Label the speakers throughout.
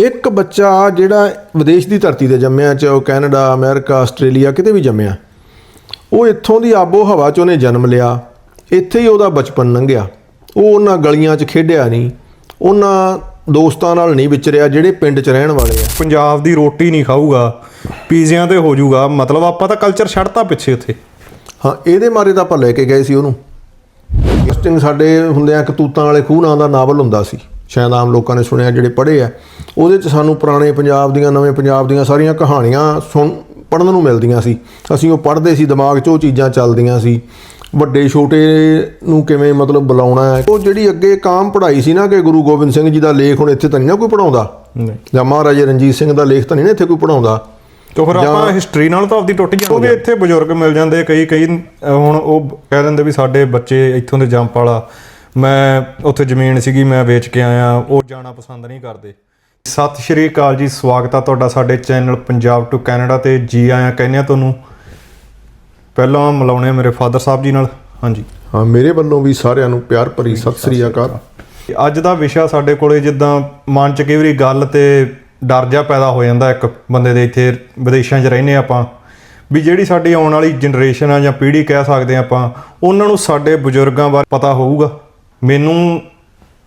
Speaker 1: ਇੱਕ ਬੱਚਾ ਜਿਹੜਾ ਵਿਦੇਸ਼ ਦੀ ਧਰਤੀ ਤੇ ਜੰਮਿਆ ਚਾਹੇ ਉਹ ਕੈਨੇਡਾ ਅਮਰੀਕਾ ਆਸਟ੍ਰੇਲੀਆ ਕਿਤੇ ਵੀ ਜੰਮਿਆ ਉਹ ਇੱਥੋਂ ਦੀ ਆਬੋ ਹਵਾ 'ਚ ਉਹਨੇ ਜਨਮ ਲਿਆ ਇੱਥੇ ਹੀ ਉਹਦਾ ਬਚਪਨ ਲੰਘਿਆ। ਉਹ ਉਹਨਾਂ ਗਲੀਆਂ 'ਚ ਖੇਡਿਆ ਨਹੀਂ ਉਹਨਾਂ ਦੋਸਤਾਂ ਨਾਲ ਨਹੀਂ ਵਿਚਰਿਆ ਜਿਹੜੇ ਪਿੰਡ 'ਚ ਰਹਿਣ ਵਾਲੇ ਆ।
Speaker 2: ਪੰਜਾਬ ਦੀ ਰੋਟੀ ਨਹੀਂ ਖਾਊਗਾ ਪੀਜ਼ਿਆਂ ਤੇ ਹੋ ਜਾਊਗਾ ਮਤਲਬ ਆਪਾਂ ਤਾਂ ਕਲਚਰ ਛੱਡਤਾ ਪਿੱਛੇ ਉੱਥੇ।
Speaker 1: ਹਾਂ ਇਹਦੇ ਮਾਰੇ ਤਾਂ ਆਪਾਂ ਲੈ ਕੇ ਗਏ ਸੀ ਉਹਨੂੰ। ਇੰਟਰਸਟਿੰਗ ਸਾਡੇ ਹੁੰਦੇ ਆ ਕਤੂਤਾਂ ਵਾਲੇ ਖੂਹ ਨਾਂ ਦਾ ਨਾਵਲ ਹੁੰਦਾ ਸੀ। ਸ਼ਾਇਦ ਆਮ ਲੋਕਾਂ ਨੇ ਸੁਣਿਆ ਜਿਹੜੇ ਪੜ੍ਹੇ ਆ ਉਹਦੇ 'ਚ ਸਾਨੂੰ ਪੁਰਾਣੇ ਪੰਜਾਬ ਦੀਆਂ ਨਵੇਂ ਪੰਜਾਬ ਦੀਆਂ ਸਾਰੀਆਂ ਕਹਾਣੀਆਂ ਸੁਣ ਪੜ੍ਹਨ ਨੂੰ ਮਿਲਦੀਆਂ ਸੀ। ਅਸੀਂ ਉਹ ਪੜ੍ਹਦੇ ਸੀ ਦਿਮਾਗ 'ਚ ਉਹ ਚੀਜ਼ਾਂ ਚੱਲਦੀਆਂ ਸੀ। ਵੱਡੇ ਛੋਟੇ ਨੂੰ ਕਿਵੇਂ ਮਤਲਬ ਬੁਲਾਉਣਾ ਹੈ। ਉਹ ਜਿਹੜੀ ਅੱਗੇ ਕਾਮ ਪੜ੍ਹਾਈ ਸੀ ਨਾ ਕਿ ਗੁਰੂ ਗੋਬਿੰਦ ਸਿੰਘ ਜੀ ਦਾ ਲੇਖ ਹੁਣ ਇੱਥੇ ਤਾਂ ਨਹੀਂ ਨਾ ਕੋਈ ਪੜਾਉਂਦਾ
Speaker 2: ਨਹੀਂ।
Speaker 1: ਜਾਂ ਮਹਾਰਾਜਾ ਰਣਜੀਤ ਸਿੰਘ ਦਾ ਲੇਖ ਤਾਂ ਨਹੀਂ ਨਾ ਇੱਥੇ ਕੋਈ ਪੜਾਉਂਦਾ
Speaker 2: ਤੇ ਫਿਰ ਆਪਾਂ ਹਿਸਟਰੀ ਨਾਲ ਤਾਂ ਆਪਦੀ ਟੁੱਟ ਜਾਂਦੇ ਉਹ ਵੀ ਇੱਥੇ ਬਜ਼ੁਰਗ ਮਿਲ ਜਾਂਦੇ ਕਈ ਕਈ ਹੁਣ ਉਹ ਕਹਿ ਦਿੰਦੇ ਵੀ ਸਾਡੇ ਬੱਚੇ ਇੱਥੋਂ ਦੇ ਜੰਪ ਵਾਲਾ ਮੈਂ ਉੱਥੇ ਜ਼ਮੀਨ ਸੀਗੀ ਮੈਂ ਵੇਚ ਕੇ ਆਇਆ ਉਹ ਜਾਣਾ ਪਸੰਦ ਨਹੀਂ ਕਰਦੇ। ਸਤਿ ਸ਼੍ਰੀ ਅਕਾਲ ਜੀ ਸਵਾਗਤ ਆ ਤੁਹਾਡਾ ਸਾਡੇ ਚੈਨਲ ਪੰਜਾਬ ਟੂ ਕੈਨੇਡਾ ਤੇ ਜੀ ਆਇਆਂ ਕਹਿੰਦੇ ਆ ਤੁਹਾਨੂੰ। ਪਹਿਲਾਂ ਮਿਲਾਉਣੇ ਮੇਰੇ ਫਾਦਰ ਸਾਹਿਬ ਜੀ ਨਾਲ। ਹਾਂਜੀ।
Speaker 1: ਹਾਂ ਮੇਰੇ ਵੱਲੋਂ ਵੀ ਸਾਰਿਆਂ ਨੂੰ ਪਿਆਰ ਭਰੀ ਸਤਿ ਸ੍ਰੀ ਅਕਾਲ।
Speaker 2: ਅੱਜ ਦਾ ਵਿਸ਼ਾ ਸਾਡੇ ਕੋਲੇ ਜਿੱਦਾਂ ਮਨ ਚ ਕਈ ਵਾਰੀ ਗੱਲ ਤੇ ਡਰ ਜਾ ਪੈਦਾ ਹੋ ਜਾਂਦਾ ਇੱਕ ਬੰਦੇ ਦੇ ਇੱਥੇ ਵਿਦੇਸ਼ਾਂ 'ਚ ਰਹਿੰਦੇ ਆਪਾਂ। ਵੀ ਜਿਹੜੀ ਸਾਡੀ ਆਉਣ ਵਾਲੀ ਜਨਰੇਸ਼ਨ ਆ ਜਾਂ ਪੀੜ੍ਹੀ ਕਹਿ ਸਕਦੇ ਆਪਾਂ ਉਹਨਾਂ ਨੂੰ ਸਾਡੇ ਬਜ਼ੁਰਗਾਂ ਬਾਰੇ ਪਤਾ ਹੋਊਗਾ। ਮੈਨੂੰ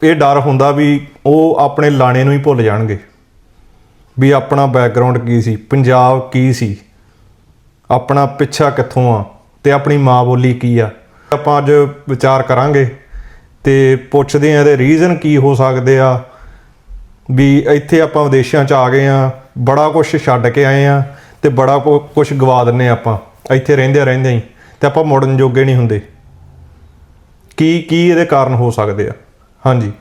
Speaker 2: ਇਹ ਡਰ ਹੁੰਦਾ ਵੀ ਉਹ ਆਪਣੇ ਲਾਣੇ ਨੂੰ ਹੀ ਭੁੱਲ ਜਾਣਗੇ। ਵੀ ਆਪਣਾ ਬੈਕਗ੍ਰਾਉਂਡ ਕੀ ਸੀ, ਪੰਜਾਬ ਕੀ ਸੀ, ਆਪਣਾ ਪਿੱਛਾ ਕਿੱਥੋਂ ਆ ਤੇ ਆਪਣੀ ਮਾਂ ਬੋਲੀ ਕੀ ਆ। ਆਪਾਂ ਅੱਜ ਵਿਚਾਰ ਕਰਾਂਗੇ ਤੇ ਪੁੱਛਦੇ ਆ ਇਹਦੇ ਰੀਜ਼ਨ ਕੀ ਹੋ ਸਕਦੇ ਆ। ਵੀ ਇੱਥੇ ਆਪਾਂ ਵਿਦੇਸ਼ਾਂ 'ਚ ਆ ਗਏ ਆ ਬੜਾ ਕੁਝ ਛੱਡ ਕੇ ਆਏ ਆ ਤੇ ਬੜਾ ਕੁਝ ਗਵਾ ਦਿੰਨੇ ਆਪਾਂ। ਇੱਥੇ ਰਹਿੰਦੇ ਰਹਿੰਦੇ ਹੀ ਤੇ ਆਪਾਂ ਮੁੜਨ ਜੋਗੇ ਨਹੀਂ ਹੁੰਦੇ। ਕੀ ਕੀ ਇਹਦੇ ਕਾਰਨ ਹੋ ਸਕਦੇ ਆ? ਹਾਂਜੀ।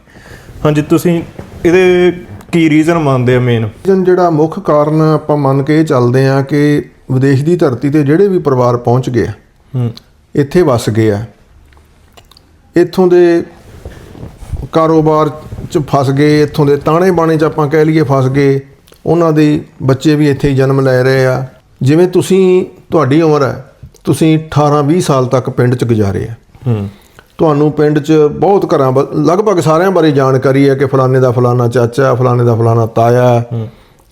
Speaker 2: ਹਾਂਜੀ ਤੁਸੀਂ ਇਹਦੇ ਕੀ ਰੀਜ਼ਨ ਮੰਨਦੇ ਆ ਮੇਨ
Speaker 1: ਰੀਜ਼ਨ ਜਿਹੜਾ ਮੁੱਖ ਕਾਰਨ ਆਪਾਂ ਮੰਨ ਕੇ ਚੱਲਦੇ ਆ ਕਿ ਵਿਦੇਸ਼ ਦੀ ਧਰਤੀ ਤੇ ਜਿਹੜੇ ਵੀ ਪਰਿਵਾਰ ਪਹੁੰਚ ਗਏ ਆ,
Speaker 2: ਹੂੰ।
Speaker 1: ਇੱਥੇ ਵਸ ਗਏ ਆ। ਇੱਥੋਂ ਦੇ ਕਾਰੋਬਾਰ ਚ ਫਸ ਗਏ ਇੱਥੋਂ ਦੇ ਤਾਣੇ ਬਾਣੇ ਚ ਆਪਾਂ ਕਹਿ ਲਈਏ ਫਸ ਗਏ ਉਹਨਾਂ ਦੇ ਬੱਚੇ ਵੀ ਇੱਥੇ ਹੀ ਜਨਮ ਲੈ ਰਹੇ ਆ। ਜਿਵੇਂ ਤੁਸੀਂ ਤੁਹਾਡੀ ਉਮਰ ਹੈ ਤੁਸੀਂ 18 20 ਸਾਲ ਤੱਕ ਪਿੰਡ ਚ ਗੁਜ਼ਾਰੇ ਆ।
Speaker 2: ਹੂੰ।
Speaker 1: ਤੁਹਾਨੂੰ ਪਿੰਡ 'ਚ ਬਹੁਤ ਘਰਾਂ ਲਗਭਗ ਸਾਰਿਆਂ ਬਾਰੇ ਜਾਣਕਾਰੀ ਹੈ ਕਿ ਫਲਾਣੇ ਦਾ ਫਲਾਣਾ ਚਾਚਾ ਫਲਾਣੇ ਦਾ ਫਲਾਣਾ ਤਾਇਆ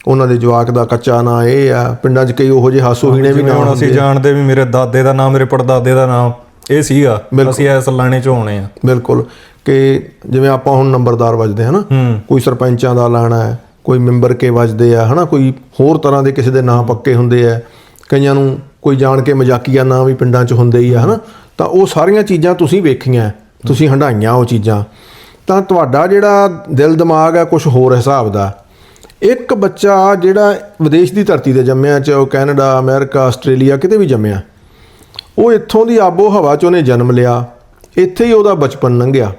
Speaker 1: ਉਹਨਾਂ ਦੇ ਜਵਾਕ ਦਾ ਕੱਚਾ ਨਾਂ ਇਹ ਆ ਪਿੰਡਾਂ 'ਚ ਕਈ ਉਹੋ ਜਿਹੇ ਹਾਸੋ ਹੀਣੇ ਵੀ ਨਾ
Speaker 2: ਹੁਣ ਅਸੀਂ ਜਾਣਦੇ ਵੀ ਮੇਰੇ ਦਾਦੇ ਦਾ ਨਾਮ ਮੇਰੇ ਪੜਦਾਦੇ ਦਾ ਨਾਮ ਇਹ ਸੀਗਾ। ਅਸੀਂ ਇਸ ਲਾਣੇ 'ਚ ਹੋਣੇ ਆ।
Speaker 1: ਬਿਲਕੁਲ। ਕਿ ਜਿਵੇਂ ਆਪਾਂ ਹੁਣ ਨੰਬਰਦਾਰ ਵੱਜਦੇ ਹਨਾ
Speaker 2: ਹੂੰ।
Speaker 1: ਕੋਈ ਸਰਪੰਚਾਂ ਦਾ ਲਾਣਾ ਹੈ ਕੋਈ ਮੈਂਬਰ ਕੇ ਵੱਜਦੇ ਆ ਹਨਾ ਕੋਈ ਹੋਰ ਤਰ੍ਹਾਂ ਦੇ ਕਿਸੇ ਦੇ ਨਾਂ ਪੱਕੇ ਹੁੰਦੇ ਆ। ਕਈਆਂ ਨੂੰ ਕੋਈ ਜਾਣ ਕੇ ਮਜ਼ਾਕੀਆ ਨਾਂ ਵੀ ਪਿੰਡਾਂ 'ਚ ਹੁੰਦੇ ਹੀ ਆ ਹਨਾ। ਤਾਂ ਉਹ ਸਾਰੀਆਂ ਚੀਜ਼ਾਂ ਤੁਸੀਂ ਵੇਖੀਆਂ, ਤੁਸੀਂ ਹੰਡਾਈਆਂ ਉਹ ਚੀਜ਼ਾਂ। ਤਾਂ ਤੁਹਾਡਾ ਜਿਹੜਾ ਦਿਲ ਦਿਮਾਗ ਹੈ ਕੁਝ ਹੋਰ ਹਿਸਾਬ ਦਾ। ਇੱਕ ਬੱਚਾ ਜਿਹੜਾ ਵਿਦੇਸ਼ ਦੀ ਧਰਤੀ ਤੇ ਜੰਮਿਆ, ਚਾਹੇ ਉਹ ਕੈਨੇਡਾ, ਅਮਰੀਕਾ, ਆਸਟ੍ਰੇਲੀਆ, ਕਿਤੇ ਵੀ ਜੰਮਿਆ, ਉਹ ਇੱਥੋਂ ਦੀ ਆਬੋ ਹਵਾ 'ਚ ਉਹਨੇ ਜਨਮ ਲਿਆ, ਇੱਥੇ ਹੀ ਉਹਦਾ ਬਚਪਨ ਲੰਘਿਆ।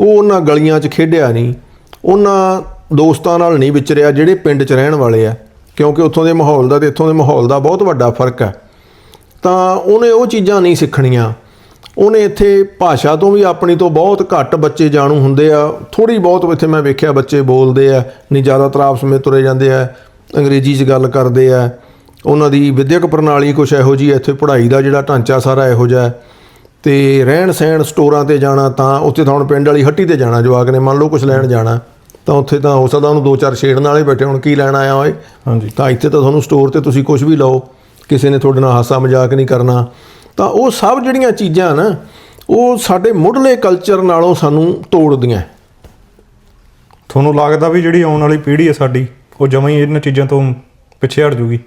Speaker 1: ਉਹ ਉਹਨਾਂ ਗਲੀਆਂ 'ਚ ਖੇਡਿਆ ਨਹੀਂ, ਉਹਨਾਂ ਦੋਸਤਾਂ ਨਾਲ ਨਹੀਂ ਵਿਚਰਿਆ, ਜਿਹੜੇ ਪਿੰਡ 'ਚ ਰਹਿਣ ਵਾਲੇ ਆ। ਕਿਉਂਕਿ ਉੱਥੋਂ ਦੇ ਮਾਹੌਲ ਦਾ ਤੇ ਇੱਥੋਂ ਦੇ ਮਾਹੌਲ ਦਾ ਬਹੁਤ ਵੱਡਾ ਫ਼ਰਕ ਹੈ ਤਾਂ ਉਹਨੇ ਉਹ ਚੀਜ਼ਾਂ ਨਹੀਂ ਸਿੱਖਣੀਆਂ। ਉਹਨੇ ਇੱਥੇ ਭਾਸ਼ਾ ਤੋਂ ਵੀ ਆਪਣੀ ਤੋਂ ਬਹੁਤ ਘੱਟ ਬੱਚੇ ਜਾਣੂ ਹੁੰਦੇ ਆ। ਥੋੜੀ ਬਹੁਤ ਇੱਥੇ ਮੈਂ ਵੇਖਿਆ ਬੱਚੇ ਬੋਲਦੇ ਆ ਨਹੀਂ ਜ਼ਿਆਦਾਤਰ ਆਪਸ ਵਿੱਚ ਤੁਰੇ ਜਾਂਦੇ ਆ ਅੰਗਰੇਜ਼ੀ 'ਚ ਗੱਲ ਕਰਦੇ ਆ। ਉਹਨਾਂ ਦੀ ਵਿਦਿਅਕ ਪ੍ਰਣਾਲੀ ਕੁਛ ਇਹੋ ਜੀ ਇੱਥੇ ਪੜ੍ਹਾਈ ਦਾ ਜਿਹੜਾ ਢਾਂਚਾ ਸਾਰਾ ਇਹੋ ਜਿਹਾ। ਤੇ ਰਹਿਣ ਸਹਿਣ ਸਟੋਰਾਂ ਤੇ ਜਾਣਾ ਤਾਂ ਉੱਥੇ ਤਾਂ ਹੁਣ ਪਿੰਡ ਵਾਲੀ ਹੱਟੀ ਤੇ ਜਾਣਾ ਜਵਾਕ ਨੇ ਮੰਨ ਲਓ ਕੁਝ ਲੈਣ ਜਾਣਾ। ਤਾਂ ਉੱਥੇ ਤਾਂ ਹੋ ਸਕਦਾ ਉਹਨੂੰ ਦੋ ਚਾਰ ਛੇੜਨ ਵਾਲੇ ਬੈਠੇ ਹੁਣ ਕੀ ਲੈਣ ਆਇਆ ਓਏ?
Speaker 2: ਹਾਂਜੀ।
Speaker 1: ਤਾਂ ਇੱਥੇ ਤਾਂ ਤੁਹਾਨੂੰ ਸਟੋਰ ਤੇ ਤੁਸੀਂ ਕੁਝ ਵੀ ਲਓ ਕਿਸੇ ਨੇ ਤੁਹਾਡੇ ਨਾਲ ਹਾਸਾ ਮਜ਼ਾਕ ਨਹੀਂ ਕਰਨਾ। ਤਾਂ ਉਹ ਸਭ ਜਿਹੜੀਆਂ ਚੀਜ਼ਾਂ ਨਾ ਉਹ ਸਾਡੇ ਮੁੱਢਲੇ ਕਲਚਰ ਨਾਲੋਂ ਸਾਨੂੰ ਤੋੜਦੀਆਂ।
Speaker 2: ਤੁਹਾਨੂੰ ਲੱਗਦਾ ਵੀ ਜਿਹੜੀ ਆਉਣ ਵਾਲੀ ਪੀੜ੍ਹੀ ਹੈ ਸਾਡੀ ਉਹ ਜਮਾਂ ਹੀ ਇਹਨਾਂ ਚੀਜ਼ਾਂ ਤੋਂ ਪਿੱਛੇ ਹਟ ਜੂਗੀ?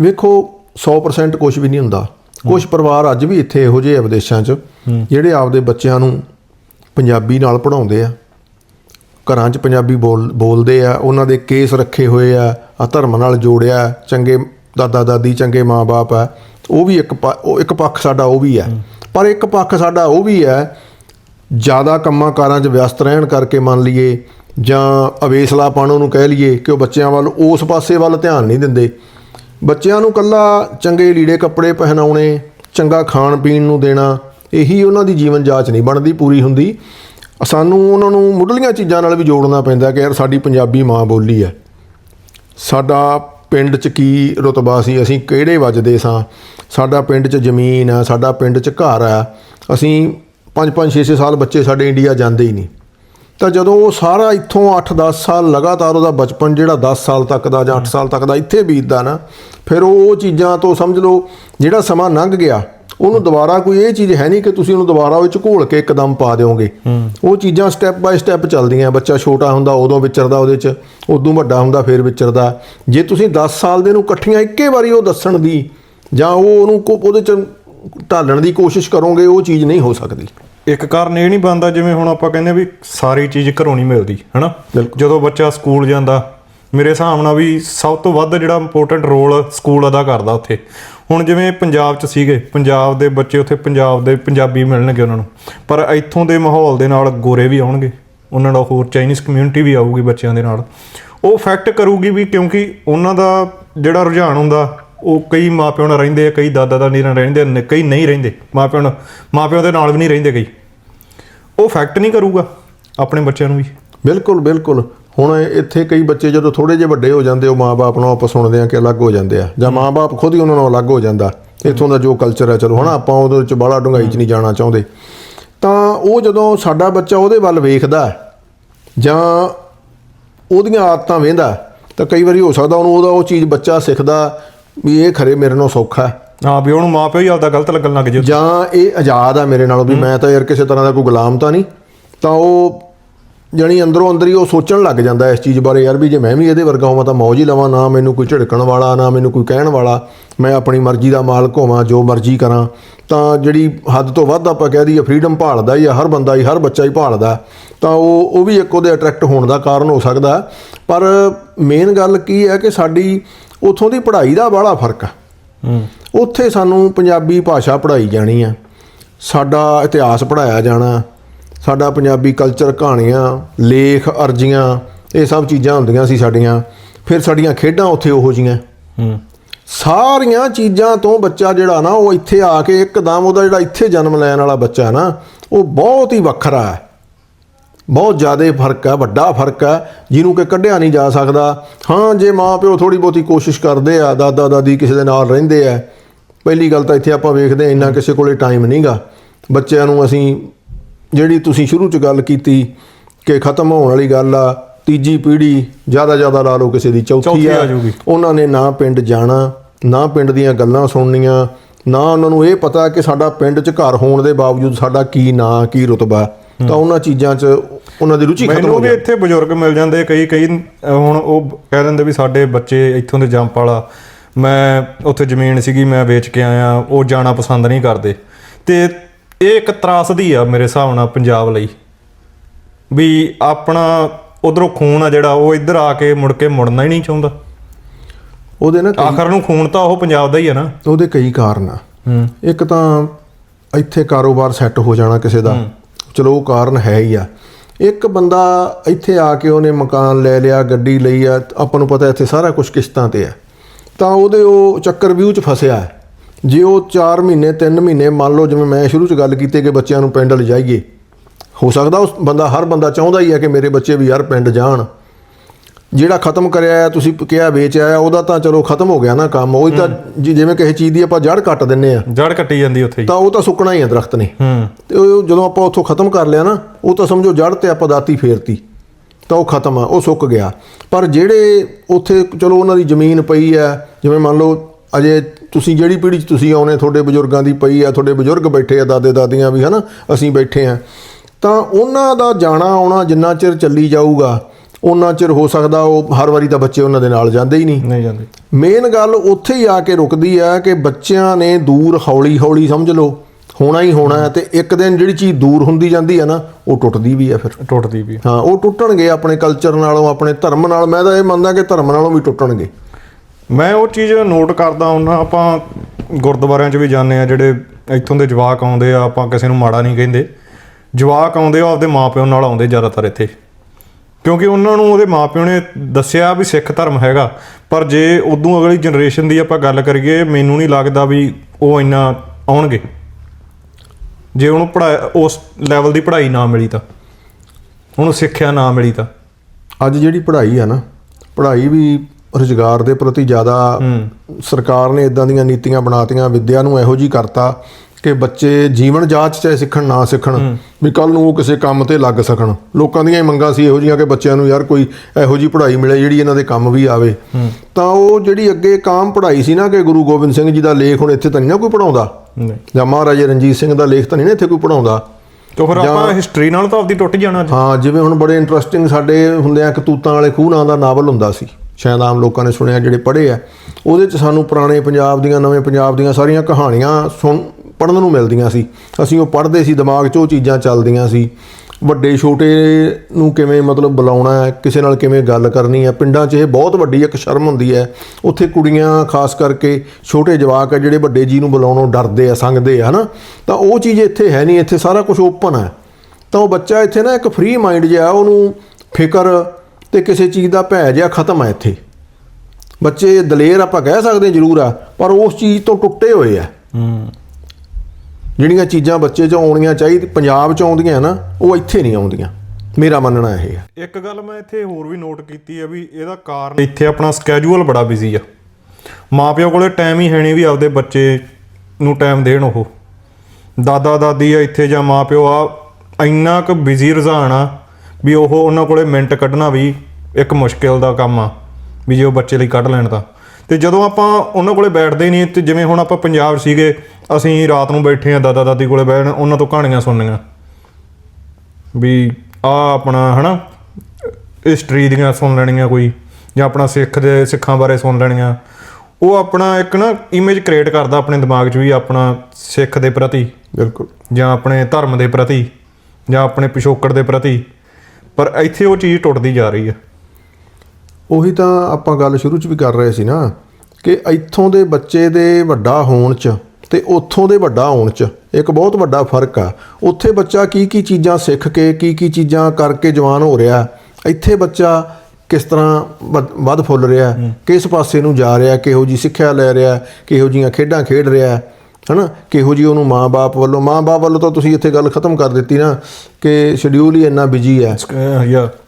Speaker 1: ਵੇਖੋ 100% ਕੁਝ ਵੀ ਨਹੀਂ ਹੁੰਦਾ। ਕੁਝ ਪਰਿਵਾਰ ਅੱਜ ਵੀ ਇੱਥੇ ਇਹੋ ਜਿਹੇ ਆ ਵਿਦੇਸ਼ਾਂ 'ਚ ਜਿਹੜੇ ਆਪਦੇ ਬੱਚਿਆਂ ਨੂੰ ਪੰਜਾਬੀ ਨਾਲ ਪੜ੍ਹਾਉਂਦੇ ਆ। ਘਰਾਂ 'ਚ ਪੰਜਾਬੀ ਬੋਲ ਬੋਲਦੇ ਆ। ਉਹਨਾਂ ਦੇ ਕੇਸ ਰੱਖੇ ਹੋਏ ਆ ਆ ਧਰਮ ਨਾਲ ਜੋੜਿਆ ਚੰਗੇ ਦਾਦਾ ਦਾਦੀ ਚੰਗੇ ਮਾਪੇ ਆ। ਉਹ ਵੀ ਇੱਕ ਪ- ਉਹ ਇੱਕ ਪੱਖ ਸਾਡਾ ਉਹ ਵੀ ਹੈ। ਪਰ ਇੱਕ ਪੱਖ ਸਾਡਾ ਉਹ ਵੀ ਹੈ, ਜ਼ਿਆਦਾ ਕੰਮਾਂ ਕਾਰਾਂ 'ਚ ਵਿਅਸਤ ਰਹਿਣ ਕਰਕੇ ਮੰਨ ਲਈਏ ਜਾਂ ਅਵੇਸਲਾਪਣ ਉਹਨੂੰ ਕਹਿ ਲਈਏ ਕਿ ਉਹ ਬੱਚਿਆਂ ਵੱਲ ਉਸ ਪਾਸੇ ਵੱਲ ਧਿਆਨ ਨਹੀਂ ਦਿੰਦੇ। ਬੱਚਿਆਂ ਨੂੰ ਕੱਲਾ ਚੰਗੇ ਲੀੜੇ ਕੱਪੜੇ ਪਹਿਨਾਉਣੇ, ਚੰਗਾ ਖਾਣ ਪੀਣ ਨੂੰ ਦੇਣਾ, ਇਹੀ ਉਹਨਾਂ ਦੀ ਜੀਵਨ ਜਾਂਚ ਨਹੀਂ ਬਣਦੀ, ਪੂਰੀ ਹੁੰਦੀ। ਸਾਨੂੰ ਉਹਨਾਂ ਨੂੰ ਮੁੱਢਲੀਆਂ ਚੀਜ਼ਾਂ ਨਾਲ ਵੀ ਜੋੜਨਾ ਪੈਂਦਾ ਕਿ ਯਾਰ ਸਾਡੀ ਪੰਜਾਬੀ ਮਾਂ ਬੋਲੀ ਹੈ। ਸਾਡਾ ਪਿੰਡ 'ਚ ਕੀ ਰੁਤਬਾ ਸੀ? ਅਸੀਂ ਕਿਹੜੇ ਵੱਜਦੇ ਸਾਂ? ਸਾਡਾ ਪਿੰਡ 'ਚ ਜ਼ਮੀਨ ਆ, ਸਾਡਾ ਪਿੰਡ 'ਚ ਘਰ ਆ। ਅਸੀਂ 5-5 6-6 ਸਾਲ ਬੱਚੇ ਸਾਡੇ ਇੰਡੀਆ ਜਾਂਦੇ ਹੀ ਨਹੀਂ। ਤਾਂ ਜਦੋਂ ਉਹ ਸਾਰਾ ਇੱਥੋਂ 8-10 ਸਾਲ ਲਗਾਤਾਰ ਉਹਦਾ ਬਚਪਨ ਜਿਹੜਾ 10 ਸਾਲ ਤੱਕ ਦਾ ਜਾਂ 8 ਸਾਲ ਤੱਕ ਦਾ ਇੱਥੇ ਬੀਤਦਾ ਨਾ, ਫਿਰ ਉਹ ਚੀਜ਼ਾਂ ਤੋਂ ਸਮਝ ਲਓ, ਜਿਹੜਾ ਸਮਾਂ ਲੰਘ ਗਿਆ ਉਹਨੂੰ ਦੁਬਾਰਾ ਕੋਈ ਇਹ ਚੀਜ਼ ਹੈ ਨਹੀਂ ਕਿ ਤੁਸੀਂ ਉਹਨੂੰ ਦੁਬਾਰਾ ਉਹ 'ਚ ਘੋਲ ਕੇ ਇੱਕਦਮ ਪਾ ਦਿਓਗੇ। ਉਹ ਚੀਜ਼ਾਂ ਸਟੈਪ ਬਾਈ ਸਟੈਪ ਚੱਲਦੀਆਂ। ਬੱਚਾ ਛੋਟਾ ਹੁੰਦਾ ਉਦੋਂ ਵਿਚਰਦਾ ਉਹਦੇ 'ਚ ਉਦੋਂ ਵੱਡਾ ਹੁੰਦਾ ਫਿਰ ਵਿਚਰਦਾ। ਜੇ ਤੁਸੀਂ 10 ਸਾਲ ਦੇ ਨੂੰ ਇਕੱਠੀਆਂ ਇੱਕੇ ਵਾਰੀ ਉਹ ਦੱਸਣ ਦੀ ਜਾਂ ਉਹ ਉਹਨੂੰ ਉਹਦੇ 'ਚ ਢਾਲਣ ਦੀ ਕੋਸ਼ਿਸ਼ ਕਰੋਗੇ ਉਹ ਚੀਜ਼ ਨਹੀਂ ਹੋ ਸਕਦੀ।
Speaker 2: ਇੱਕ ਕਾਰਨ ਇਹ ਨਹੀਂ ਬਣਦਾ ਜਿਵੇਂ ਹੁਣ ਆਪਾਂ ਕਹਿੰਦੇ ਵੀ ਸਾਰੀ ਚੀਜ਼ ਘਰੋਂ ਨਹੀਂ ਮਿਲਦੀ ਹਨਾ। ਜਦੋਂ ਬੱਚਾ ਸਕੂਲ ਜਾਂਦਾ ਮੇਰੇ ਹਿਸਾਬ ਨਾਲ ਵੀ ਸਭ ਤੋਂ ਵੱਧ ਜਿਹੜਾ ਇੰਪੋਰਟੈਂਟ ਰੋਲ ਸਕੂਲ ਅਦਾ ਕਰਦਾ ਉੱਥੇ। ਹੁਣ ਜਿਵੇਂ ਪੰਜਾਬ 'ਚ ਸੀਗੇ, ਪੰਜਾਬ ਦੇ ਬੱਚੇ ਉੱਥੇ ਪੰਜਾਬ ਦੇ ਪੰਜਾਬੀ ਮਿਲਣਗੇ ਉਹਨਾਂ ਨੂੰ। ਪਰ ਇੱਥੋਂ ਦੇ ਮਾਹੌਲ ਦੇ ਨਾਲ ਗੋਰੇ ਵੀ ਆਉਣਗੇ। ਉਹਨਾਂ ਨਾਲ ਹੋਰ ਚਾਈਨੀਜ਼ ਕਮਿਊਨਿਟੀ ਵੀ ਆਊਗੀ ਬੱਚਿਆਂ ਦੇ ਨਾਲ। ਉਹ ਫੈਕਟ ਕਰੂਗੀ ਵੀ ਕਿਉਂਕਿ ਉਹਨਾਂ ਦਾ ਜਿਹੜਾ ਰੁਝਾਨ ਹੁੰਦਾ, ਉਹ ਕਈ ਮਾਪਿਆਂ ਨਾਲ ਰਹਿੰਦੇ ਆ, ਕਈ ਦਾਦਾ ਦਾਦੀ ਨਾਲ ਰਹਿੰਦੇ ਨੇ ਕਈ ਨਹੀਂ ਰਹਿੰਦੇ। ਮਾਪਿਆਂ ਨਾਲ ਮਾਪਿਆਂ ਦੇ ਨਾਲ ਵੀ ਨਹੀਂ ਰਹਿੰਦੇ ਕਈ। ਉਹ ਫੈਕਟ ਨਹੀਂ ਕਰੂਗਾ ਆਪਣੇ ਬੱਚਿਆਂ ਨੂੰ ਵੀ।
Speaker 1: ਬਿਲਕੁਲ ਬਿਲਕੁਲ। ਹੁਣ ਇੱਥੇ ਕਈ ਬੱਚੇ ਜਦੋਂ ਥੋੜੇ ਜਿਹੇ ਵੱਡੇ ਹੋ ਜਾਂਦੇ ਉਹ ਮਾਪੇ ਨੂੰ ਆਪਾਂ ਸੁਣਦੇ ਆ ਕਿ ਅਲੱਗ ਹੋ ਜਾਂਦੇ ਆ। ਜਾਂ ਮਾਪੇ ਖੁਦ ਹੀ ਉਹਨਾਂ ਨੂੰ ਅਲੱਗ ਹੋ ਜਾਂਦਾ। ਇੱਥੋਂ ਦਾ ਜੋ ਕਲਚਰ ਹੈ ਚਲੋ ਹਨਾ ਆਪਾਂ ਉਹਦੇ ਵਿੱਚ ਬੜਾ ਡੂੰਘਾਈ 'ਚ ਨਹੀਂ ਜਾਣਾ ਚਾਹੁੰਦੇ। ਤਾਂ ਉਹ ਜਦੋਂ ਸਾਡਾ ਬੱਚਾ ਉਹਦੇ ਵੱਲ ਵੇਖਦਾ ਜਾਂ ਉਹਦੀਆਂ ਆਦਤਾਂ ਵੇਂਦਾ ਤਾਂ ਕਈ ਵਾਰੀ ਹੋ ਸਕਦਾ ਉਹਨੂੰ ਉਹਦਾ ਉਹ ਚੀਜ਼ ਬੱਚਾ ਸਿੱਖਦਾ ਵੀ ਇਹ ਖਰੇ ਮੇਰੇ ਨਾਲੋਂ ਸੌਖਾ ਹੈ।
Speaker 2: ਹਾਂ ਵੀ ਉਹਨੂੰ ਮਾਪਿਓ ਹੀ ਆਪਦਾ ਗਲਤ ਲੱਗਣ ਲੱਗ ਜੇ
Speaker 1: ਜਾਂ ਇਹ ਆਜ਼ਾਦ ਆ ਮੇਰੇ ਨਾਲੋਂ ਵੀ ਮੈਂ ਤਾਂ ਯਾਰ ਕਿਸੇ ਤਰ੍ਹਾਂ ਦਾ ਕੋਈ ਗੁਲਾਮ ਤਾਂ ਨਹੀਂ। ਤਾਂ ਉਹ ਜਣੀ ਅੰਦਰੋਂ ਅੰਦਰ ਹੀ ਉਹ ਸੋਚਣ ਲੱਗ ਜਾਂਦਾ ਇਸ ਚੀਜ਼ ਬਾਰੇ ਯਾਰ ਵੀ ਜੇ ਮੈਂ ਵੀ ਇਹਦੇ ਵਰਗਾ ਹੋਵਾਂ ਤਾਂ ਮੌਜ ਹੀ ਲਵਾਂ ਨਾ ਮੈਨੂੰ ਕੋਈ ਝਿੜਕਣ ਵਾਲਾ ਨਾ ਮੈਨੂੰ ਕੋਈ ਕਹਿਣ ਵਾਲਾ। ਮੈਂ ਆਪਣੀ ਮਰਜ਼ੀ ਦਾ ਮਾਲਕ ਹੋਵਾਂ ਜੋ ਮਰਜ਼ੀ ਕਰਾਂ। ਤਾਂ ਜਿਹੜੀ ਹੱਦ ਤੋਂ ਵੱਧ ਆਪਾਂ ਕਹਿ ਦਈਏ ਫਰੀडम ਭਾਲਦਾ ਹੀ ਆ ਹਰ ਬੰਦਾ ਹੀ ਹਰ ਬੱਚਾ ਹੀ ਭਾਲਦਾ। ਤਾਂ ਉਹ ਉਹ ਵੀ ਇੱਕ ਉਹਦੇ ਅਟਰੈਕਟ ਹੋਣ ਦਾ ਕਾਰਨ ਹੋ ਸਕਦਾ। ਪਰ ਮੇਨ ਗੱਲ ਕੀ ਹੈ ਕਿ ਸਾਡੀ ਉਥੋਂ ਦੀ ਪੜ੍ਹਾਈ ਦਾ ਬੜਾ ਫ਼ਰਕ ਆ। ਉੱਥੇ ਸਾਨੂੰ ਪੰਜਾਬੀ ਭਾਸ਼ਾ ਪੜ੍ਹਾਈ ਜਾਣੀ ਆ। ਸਾਡਾ ਇਤਿਹਾਸ ਪੜ੍ਹਾਇਆ ਜਾਣਾ। ਸਾਡਾ ਪੰਜਾਬੀ ਕਲਚਰ ਕਹਾਣੀਆਂ ਲੇਖ ਅਰਜ਼ੀਆਂ ਇਹ ਸਭ ਚੀਜ਼ਾਂ ਹੁੰਦੀਆਂ ਸੀ ਸਾਡੀਆਂ। ਫਿਰ ਸਾਡੀਆਂ ਖੇਡਾਂ ਉੱਥੇ ਉਹੋ ਜੀਆਂ
Speaker 2: ਹੂੰ।
Speaker 1: ਸਾਰੀਆਂ ਚੀਜ਼ਾਂ ਤੋਂ ਬੱਚਾ ਜਿਹੜਾ ਨਾ ਉਹ ਇੱਥੇ ਆ ਕੇ ਇੱਕਦਮ ਉਹਦਾ ਜਿਹੜਾ ਇੱਥੇ ਜਨਮ ਲੈਣ ਵਾਲਾ ਬੱਚਾ ਨਾ ਉਹ ਬਹੁਤ ਹੀ ਵੱਖਰਾ ਹੈ। ਬਹੁਤ ਜ਼ਿਆਦਾ ਫ਼ਰਕ ਹੈ ਵੱਡਾ ਫ਼ਰਕ ਹੈ ਜਿਹਨੂੰ ਕਿ ਕੱਢਿਆ ਨਹੀਂ ਜਾ ਸਕਦਾ। ਹਾਂ ਜੇ ਮਾਂ ਪਿਓ ਥੋੜੀ ਬਹੁਤੀ ਕੋਸ਼ਿਸ਼ ਕਰਦੇ ਆ ਦਾਦਾ ਦਾਦੀ ਕਿਸੇ ਦੇ ਨਾਲ ਰਹਿੰਦੇ ਆ ਪਹਿਲੀ ਗੱਲ ਤਾਂ ਇੱਥੇ ਆਪਾਂ ਵੇਖਦੇ ਆ ਇੰਨਾ ਕਿਸੇ ਕੋਲੇ ਟਾਈਮ ਨਹੀਂਗਾ ਬੱਚਿਆਂ ਨੂੰ ਅਸੀਂ ਜਿਹੜੀ ਤੁਸੀਂ ਸ਼ੁਰੂ ਚ ਗੱਲ ਕੀਤੀ ਕਿ ਖਤਮ ਹੋਣ ਵਾਲੀ ਗੱਲ ਆ ਤੀਜੀ ਪੀੜ੍ਹੀ ਜ਼ਿਆਦਾ ਜ਼ਿਆਦਾ ਲਾ ਲਓ ਕਿਸੇ ਦੀ ਚੌਥੀ ਆ। ਉਹਨਾਂ ਨੇ ਨਾ ਪਿੰਡ ਜਾਣਾ ਨਾ ਪਿੰਡ ਦੀਆਂ ਗੱਲਾਂ ਸੁਣਨੀਆਂ ਨਾ ਉਹਨਾਂ ਨੂੰ ਇਹ ਪਤਾ ਕਿ ਸਾਡਾ ਪਿੰਡ 'ਚ ਘਰ ਹੋਣ ਦੇ ਬਾਵਜੂਦ ਸਾਡਾ ਕੀ ਨਾਂ ਕੀ ਰੁਤਬਾ। ਤਾਂ ਉਹਨਾਂ ਚੀਜ਼ਾਂ 'ਚ ਉਹਨਾਂ ਦੀ ਰੁਚੀ ਖਤਮ
Speaker 2: ਮੈਨੂੰ
Speaker 1: ਹੋ
Speaker 2: ਵੀ
Speaker 1: ਜਾਂਦੀ
Speaker 2: ਇੱਥੇ ਬਜ਼ੁਰਗ ਮਿਲ ਜਾਂਦੇ ਕਈ ਕਈ ਹੁਣ ਉਹ ਕਹਿ ਦਿੰਦੇ ਵੀ ਸਾਡੇ ਬੱਚੇ ਇੱਥੋਂ ਦੇ ਜੰਪ ਵਾਲਾ। ਮੈਂ ਉੱਥੇ ਜ਼ਮੀਨ ਸੀਗੀ ਮੈਂ ਵੇਚ ਕੇ ਆਇਆ ਉਹ ਜਾਣਾ ਪਸੰਦ ਨਹੀਂ ਕਰਦੇ। ਤੇ ਇਹ ਇੱਕ ਤਰਾਸਦੀ ਆ ਮੇਰੇ ਹਿਸਾਬ ਨਾਲ ਪੰਜਾਬ ਲਈ। ਵੀ ਆਪਣਾ ਉਧਰੋਂ ਖੂਨ ਆ ਜਿਹੜਾ ਉਹ ਇੱਧਰ ਆ ਕੇ ਮੁੜ ਕੇ ਮੁੜਨਾ ਹੀ ਨਹੀਂ ਚਾਹੁੰਦਾ।
Speaker 1: ਉਹਦੇ ਨਾ
Speaker 2: ਆਖਰ ਨੂੰ ਖੂਨ ਤਾਂ ਉਹ ਪੰਜਾਬ ਦਾ ਹੀ ਆ ਨਾ।
Speaker 1: ਉਹਦੇ ਕਈ ਕਾਰਨ ਆ। ਇੱਕ ਤਾਂ ਇੱਥੇ ਕਾਰੋਬਾਰ ਸੈੱਟ ਹੋ ਜਾਣਾ ਕਿਸੇ ਦਾ। ਚਲੋ ਉਹ ਕਾਰਨ ਹੈ ਹੀ ਆ। ਇੱਕ ਬੰਦਾ ਇੱਥੇ ਆ ਕੇ ਉਹਨੇ ਮਕਾਨ ਲੈ ਲਿਆ ਗੱਡੀ ਲਈ ਆ ਆਪਾਂ ਨੂੰ ਪਤਾ ਇੱਥੇ ਸਾਰਾ ਕੁਝ ਕਿਸ਼ਤਾਂ ਤੇ ਆ। ਤਾਂ ਉਹਦੇ ਉਹ ਚੱਕਰ ਵਿਊ ਚ ਫਸਿਆ। ਹੈ। ਜੇ ਉਹ 4 ਮਹੀਨੇ 3 ਮਹੀਨੇ ਮੰਨ ਲਓ ਜਿਵੇਂ ਮੈਂ ਸ਼ੁਰੂ ਚ ਗੱਲ ਕੀਤੀ ਕਿ ਬੱਚਿਆਂ ਨੂੰ ਪਿੰਡ ਲਿਜਾਈਏ ਹੋ ਸਕਦਾ ਉਸ ਬੰਦਾ ਹਰ ਬੰਦਾ ਚਾਹੁੰਦਾ ਹੀ ਹੈ ਕਿ ਮੇਰੇ ਬੱਚੇ ਵੀ ਯਾਰ ਪਿੰਡ ਜਾਣ। ਜਿਹੜਾ ਖਤਮ ਕਰਿਆ ਆ ਤੁਸੀਂ ਕਿਹਾ ਵੇਚ ਆਇਆ ਉਹਦਾ ਤਾਂ ਚਲੋ ਖਤਮ ਹੋ ਗਿਆ ਨਾ ਕੰਮ। ਉਹ ਤਾਂ ਜਿਵੇਂ ਕਿਸੇ ਚੀਜ਼ ਦੀ ਆਪਾਂ ਜੜ ਕੱਟ ਦਿੰਨੇ ਆ।
Speaker 2: ਜੜ ਕੱਟੀ ਜਾਂਦੀ ਉੱਥੇ
Speaker 1: ਤਾਂ ਉਹ ਤਾਂ ਸੁੱਕਣਾ ਹੀ ਆ ਦਰਖਤ ਨੇ।
Speaker 2: ਹੂੰ।
Speaker 1: ਤੇ ਉਹ ਜਦੋਂ ਆਪਾਂ ਉੱਥੋਂ ਖਤਮ ਕਰ ਲਿਆ ਨਾ ਉਹ ਤਾਂ ਸਮਝੋ ਜੜ ਤੇ ਆਪਾਂ ਦਾਤੀ ਫੇਰਤੀ। ਤਾਂ ਉਹ ਖਤਮ ਆ ਉਹ ਸੁੱਕ ਗਿਆ। ਪਰ ਜਿਹੜੇ ਉੱਥੇ ਚਲੋ ਉਹਨਾਂ ਦੀ ਜ਼ਮੀਨ ਪਈ ਆ ਜਿਵੇਂ ਮੰਨ ਲਓ ਅਜੇ ਤੁਸੀਂ ਜਿਹੜੀ ਪੀੜ੍ਹੀ 'ਚ ਤੁਸੀਂ ਆਉਨੇ ਤੁਹਾਡੇ ਬਜ਼ੁਰਗਾਂ ਦੀ ਪਈ ਆ ਤੁਹਾਡੇ ਬਜ਼ੁਰਗ ਬੈਠੇ ਆ ਦਾਦੇ ਦਾਦੀਆਂ ਵੀ ਹਨਾ? ਅਸੀਂ ਬੈਠੇ ਆ। ਤਾਂ ਉਹਨਾਂ ਦਾ ਜਾਣਾ ਆਉਣਾ ਜਿੰਨਾ ਚਿਰ ਚੱਲੀ ਜਾਊਗਾ ਉਹਨਾਂ ਚਿਰ ਹੋ ਸਕਦਾ ਉਹ ਹਰ ਵਾਰੀ ਤਾਂ ਬੱਚੇ ਉਹਨਾਂ ਦੇ ਨਾਲ ਜਾਂਦੇ ਹੀ ਨਹੀਂ।
Speaker 2: ਨਹੀਂ ਜਾਂਦੀ।
Speaker 1: ਮੇਨ ਗੱਲ ਉੱਥੇ ਹੀ ਆ ਕੇ ਰੁਕਦੀ ਆ ਕਿ ਬੱਚਿਆਂ ਨੇ ਦੂਰ ਹੌਲੀ ਹੌਲੀ ਸਮਝ ਲਓ ਹੋਣਾ ਹੀ ਹੋਣਾ ਹੈ ਤੇ ਇੱਕ ਦਿਨ ਜਿਹੜੀ ਚੀਜ਼ ਦੂਰ ਹੁੰਦੀ ਜਾਂਦੀ ਆ ਨਾ ਉਹ ਟੁੱਟਦੀ ਵੀ ਆ ਫਿਰ।
Speaker 2: ਟੁੱਟਦੀ ਵੀ
Speaker 1: ਹਾਂ ਉਹ ਟੁੱਟਣਗੇ ਆਪਣੇ ਕਲਚਰ ਨਾਲੋਂ ਆਪਣੇ ਧਰਮ ਨਾਲ। ਮੈਂ ਤਾਂ ਇਹ ਮੰਨਦਾ ਕਿ ਧਰਮ ਨਾਲੋਂ ਵੀ ਟੁੱਟਣਗੇ।
Speaker 2: ਮੈਂ ਉਹ ਚੀਜ਼ ਨੋਟ ਕਰਦਾ ਹੁੰਦਾ, ਆਪਾਂ ਗੁਰਦੁਆਰਿਆਂ 'ਚ ਵੀ ਜਾਂਦੇ ਆ ਜਿਹੜੇ ਇੱਥੋਂ ਦੇ ਜਵਾਕ ਆਉਂਦੇ ਆ, ਆਪਾਂ ਕਿਸੇ ਨੂੰ ਮਾੜਾ ਨਹੀਂ ਕਹਿੰਦੇ। ਜਵਾਕ ਆਉਂਦੇ ਆ, ਉਹ ਆਪਦੇ ਮਾਪਿਆਂ ਨਾਲ ਆਉਂਦੇ ਜ਼ਿਆਦਾਤਰ ਇੱਥੇ। ਕਿਉਂਕਿ ਉਹਨਾਂ ਨੂੰ ਉਹਦੇ ਮਾਪਿਆਂ ਨੇ ਦੱਸਿਆ ਵੀ ਸਿੱਖ ਧਰਮ ਹੈਗਾ, ਪਰ ਜੇ ਉਦੋਂ ਅਗਲੀ ਜਨਰੇਸ਼ਨ ਦੀ ਆਪਾਂ ਗੱਲ ਕਰੀਏ, ਮੈਨੂੰ ਨਹੀਂ ਲੱਗਦਾ ਵੀ ਉਹ ਇੰਨਾ ਆਉਣਗੇ। ਜੇ ਉਹਨੂੰ ਪੜ੍ਹਾ ਉਸ ਲੈਵਲ ਦੀ ਪੜ੍ਹਾਈ ਨਾ ਮਿਲੀ ਤਾਂ, ਉਹਨੂੰ ਸਿੱਖਿਆ ਨਾ ਮਿਲੀ ਤਾਂ।
Speaker 1: ਅੱਜ ਜਿਹੜੀ ਪੜ੍ਹਾਈ ਆ ਨਾ, ਪੜ੍ਹਾਈ ਵੀ ਰੁਜ਼ਗਾਰ ਦੇ ਪ੍ਰਤੀ ਜ਼ਿਆਦਾ ਸਰਕਾਰ ਨੇ ਇਦਾਂ ਦੀਆਂ ਨੀਤੀਆਂ ਬਣਾਤੀਆਂ ਵਿੱਦਿਆ ਨੂੰ ਇਹੋ ਜੀ ਕਰਤਾ ਕਿ ਬੱਚੇ ਜੀਵਨ ਜਾਚ ਚਾਹੇ ਸਿੱਖਣ ਨਾ ਸਿੱਖਣ ਵੀ ਕੱਲ ਨੂੰ ਉਹ ਕਿਸੇ ਕੰਮ ਤੇ ਲੱਗ ਸਕਣ। ਲੋਕਾਂ ਦੀਆਂ ਹੀ ਮੰਗਾਂ ਸੀ ਇਹੋ ਜੀਆਂ ਕਿ ਬੱਚਿਆਂ ਨੂੰ ਯਾਰ ਕੋਈ ਇਹੋ ਜੀ ਪੜ੍ਹਾਈ ਮਿਲੇ ਜਿਹੜੀ ਇਹਨਾਂ ਦੇ ਕੰਮ ਵੀ ਆਵੇ। ਤਾਂ ਉਹ ਜਿਹੜੀ ਅੱਗੇ ਕਾਮ ਪੜ੍ਹਾਈ ਸੀ ਨਾ ਕਿ ਗੁਰੂ ਗੋਬਿੰਦ ਸਿੰਘ ਜੀ ਦਾ ਲੇਖ ਹੁਣ ਇੱਥੇ ਤਾਂ ਨਹੀਂ ਨਾ ਕੋਈ ਪੜਾਉਂਦਾ ਜਾਂ ਮਹਾਰਾਜਾ ਰਣਜੀਤ ਸਿੰਘ ਦਾ ਲੇਖ ਤਾਂ ਨਹੀਂ ਨਾ ਇੱਥੇ ਕੋਈ ਪੜਾਉਂਦਾ
Speaker 2: ਤੇ ਫਿਰ ਆਪਾਂ ਹਿਸਟਰੀ ਨਾਲ ਤਾਂ ਆਪਦੀ ਟੁੱਟ ਜਾਣਾ
Speaker 1: ਹਾਂ ਜਿਵੇਂ ਹੁਣ ਬੜੇ ਇੰਟਰਸਟਿੰਗ ਸਾਡੇ ਹੁੰਦੇ ਆ ਕਤੂਤਾਂ ਵਾਲੇ ਖੂਹ ਨਾਂ ਦਾ ਨਾਵਲ ਹੁੰਦਾ ਸੀ। ਸ਼ਾਇਦ ਆਮ ਲੋਕਾਂ ਨੇ ਸੁਣਿਆ ਜਿਹੜੇ ਪੜ੍ਹੇ ਆ, ਉਹਦੇ ਚ ਸਾਨੂੰ ਪੁਰਾਣੇ ਪੰਜਾਬ ਦੀਆਂ, ਨਵੇਂ ਪੰਜਾਬ ਦੀਆਂ ਸਾਰੀਆਂ ਕਹਾਣੀਆਂ ਸੁਣ, ਪੜ੍ਹਨ ਨੂੰ ਮਿਲਦੀਆਂ ਸੀ। ਅਸੀਂ ਉਹ ਪੜ੍ਹਦੇ ਸੀ, ਦਿਮਾਗ 'ਚ ਉਹ ਚੀਜ਼ਾਂ ਚੱਲਦੀਆਂ ਸੀ। ਵੱਡੇ ਛੋਟੇ ਨੂੰ ਕਿਵੇਂ ਮਤਲਬ ਬੁਲਾਉਣਾ ਹੈ, ਕਿਸੇ ਨਾਲ ਕਿਵੇਂ ਗੱਲ ਕਰਨੀ ਹੈ, ਪਿੰਡਾਂ 'ਚ ਇਹ ਬਹੁਤ ਵੱਡੀ ਇੱਕ ਸ਼ਰਮ ਹੁੰਦੀ ਹੈ। ਉੱਥੇ ਕੁੜੀਆਂ ਖਾਸ ਕਰਕੇ ਛੋਟੇ ਜਵਾਕ ਆ ਜਿਹੜੇ ਵੱਡੇ ਜੀ ਨੂੰ ਬੁਲਾਉਣੋਂ ਡਰਦੇ ਆ, ਸੰਗਦੇ ਆ, ਹਨਾ? ਤਾਂ ਉਹ ਚੀਜ਼ ਇੱਥੇ ਹੈ ਨਹੀਂ, ਇੱਥੇ ਸਾਰਾ ਕੁਝ ਓਪਨ ਹੈ। ਤਾਂ ਉਹ ਬੱਚਾ ਇੱਥੇ ਨਾ ਇੱਕ ਫ੍ਰੀ ਮਾਈਂਡ ਜਿਹਾ, ਉਹਨੂੰ ਫਿਕਰ ਤੇ ਕਿਸੇ ਚੀਜ਼ ਦਾ ਭੈ ਜਿਹਾ ਖਤਮ ਹੈ ਇੱਥੇ। ਬੱਚੇ ਦਲੇਰ ਆਪਾਂ ਕਹਿ ਸਕਦੇ ਜ਼ਰੂਰ ਆ, ਪਰ ਉਸ ਚੀਜ਼ ਤੋਂ ਟੁੱਟੇ ਹੋਏ ਆ।
Speaker 2: ਹੂੰ
Speaker 1: ਜਿਹੜੀਆਂ ਚੀਜ਼ਾਂ ਬੱਚੇ 'ਚ ਆਉਣੀਆਂ ਚਾਹੀਦੀ, ਪੰਜਾਬ 'ਚ ਆਉਂਦੀਆਂ ਨਾ, ਉਹ ਇੱਥੇ ਨਹੀਂ ਆਉਂਦੀਆਂ। ਮੇਰਾ ਮੰਨਣਾ ਇਹ ਹੈ
Speaker 2: ਇੱਕ ਗੱਲ ਮੈਂ ਇੱਥੇ ਹੋਰ ਵੀ ਨੋਟ ਕੀਤੀ ਹੈ ਵੀ ਇਹਦਾ ਕਾਰਨ ਇੱਥੇ ਆਪਣਾ ਸਕੇਜੂਲ ਬੜਾ ਬਿਜ਼ੀ ਆ। ਮਾਪਿਆਂ ਕੋਲੇ ਟਾਈਮ ਹੀ ਹੈ ਨਹੀਂ ਵੀ ਆਪਦੇ ਬੱਚੇ ਨੂੰ ਟਾਈਮ ਦੇਣ ਉਹ। ਦਾਦਾ ਦਾਦੀ ਆ ਇੱਥੇ ਜਾਂ ਮਾਪਿਓ ਆ, ਇੰਨਾ ਕੁ ਬਿਜ਼ੀ ਰੁਝਾਨ ਆ ਵੀ ਉਹ ਉਹਨਾਂ ਕੋਲੇ ਮਿੰਟ ਕੱਢਣਾ ਵੀ ਇੱਕ ਮੁਸ਼ਕਿਲ ਦਾ ਕੰਮ ਆ ਵੀ ਜੇ ਉਹ ਬੱਚੇ ਲਈ ਕੱਢ ਲੈਣ ਤਾਂ। ਤੇ ਜਦੋਂ ਆਪਾਂ ਉਹਨਾਂ ਕੋਲੇ ਬੈਠਦੇ ਨਹੀਂ ਤੇ ਜਿਵੇਂ ਹੁਣ ਆਪਾਂ ਪੰਜਾਬ ਸੀਗੇ ਅਸੀਂ ਰਾਤ ਨੂੰ ਬੈਠੇ ਆ ਦਾਦਾ ਦਾਦੀ ਕੋਲੇ ਬੈਠਣ ਉਹਨਾਂ ਤੋਂ ਕਹਾਣੀਆਂ ਸੁਣਨੀਆਂ। ਵੀ ਆ ਆਪਣਾ ਹਨਾ ਹਿਸਟਰੀ ਦੀਆਂ ਸੁਣ ਲੈਣੀਆਂ ਕੋਈ ਜਾਂ ਆਪਣਾ ਸਿੱਖ ਦੇ ਸਿੱਖਾਂ ਬਾਰੇ ਸੁਣ ਲੈਣੀਆਂ। ਉਹ ਆਪਣਾ ਇੱਕ ਨਾ ਇਮੇਜ ਕ੍ਰੀਏਟ ਕਰਦਾ ਆਪਣੇ ਦਿਮਾਗ 'ਚ ਵੀ ਆਪਣਾ ਸਿੱਖ ਦੇ ਪ੍ਰਤੀ
Speaker 1: ਬਿਲਕੁਲ।
Speaker 2: ਜਾਂ ਆਪਣੇ ਧਰਮ ਦੇ ਪ੍ਰਤੀ ਜਾਂ ਆਪਣੇ ਪਿਛੋਕੜ ਦੇ ਪ੍ਰਤੀ। ਪਰ ਇੱਥੇ ਉਹ ਚੀਜ਼ ਟੁੱਟਦੀ ਜਾ ਰਹੀ ਹੈ।
Speaker 1: ਉਹੀ ਤਾਂ ਆਪਾਂ ਗੱਲ ਸ਼ੁਰੂ 'ਚ ਵੀ ਕਰ ਰਹੇ ਸੀ ਨਾ ਕਿ ਇੱਥੋਂ ਦੇ ਬੱਚੇ ਦੇ ਵੱਡਾ ਹੋਣ 'ਚ ਤੇ ਉੱਥੋਂ ਦੇ ਵੱਡਾ ਹੋਣ 'ਚ ਇੱਕ ਬਹੁਤ ਵੱਡਾ ਫ਼ਰਕ ਆ। ਉੱਥੇ ਬੱਚਾ ਕੀ ਕੀ ਚੀਜ਼ਾਂ ਸਿੱਖ ਕੇ ਕੀ ਕੀ ਚੀਜ਼ਾਂ ਕਰਕੇ ਜਵਾਨ ਹੋ ਰਿਹਾ ਇੱਥੇ ਬੱਚਾ ਕਿਸ ਤਰ੍ਹਾਂ ਵਧ- ਵੱਧ ਫੁੱਲ ਰਿਹਾ ਕਿਸ ਪਾਸੇ ਨੂੰ ਜਾ ਰਿਹਾ ਕਿਹੋ ਜੀ ਸਿੱਖਿਆ ਲੈ ਰਿਹਾ ਕਿਹੋ ਜੀਆਂ ਖੇਡਾਂ ਖੇਡ ਰਿਹਾ ਹਨਾ? ਕਿਹੋ ਜੀ ਉਹਨੂੰ ਮਾਂ-ਬਾਪ ਵੱਲੋਂ ਮਾਂ-ਬਾਪ ਵੱਲੋਂ ਤਾਂ ਤੁਸੀਂ ਇੱਥੇ ਗੱਲ ਖਤਮ ਕਰ ਦਿੱਤੀ ਨਾ ਕਿ ਸ਼ਡਿਊਲ ਹੀ ਇੰਨਾ ਬਿਜ਼ੀ ਹੈ।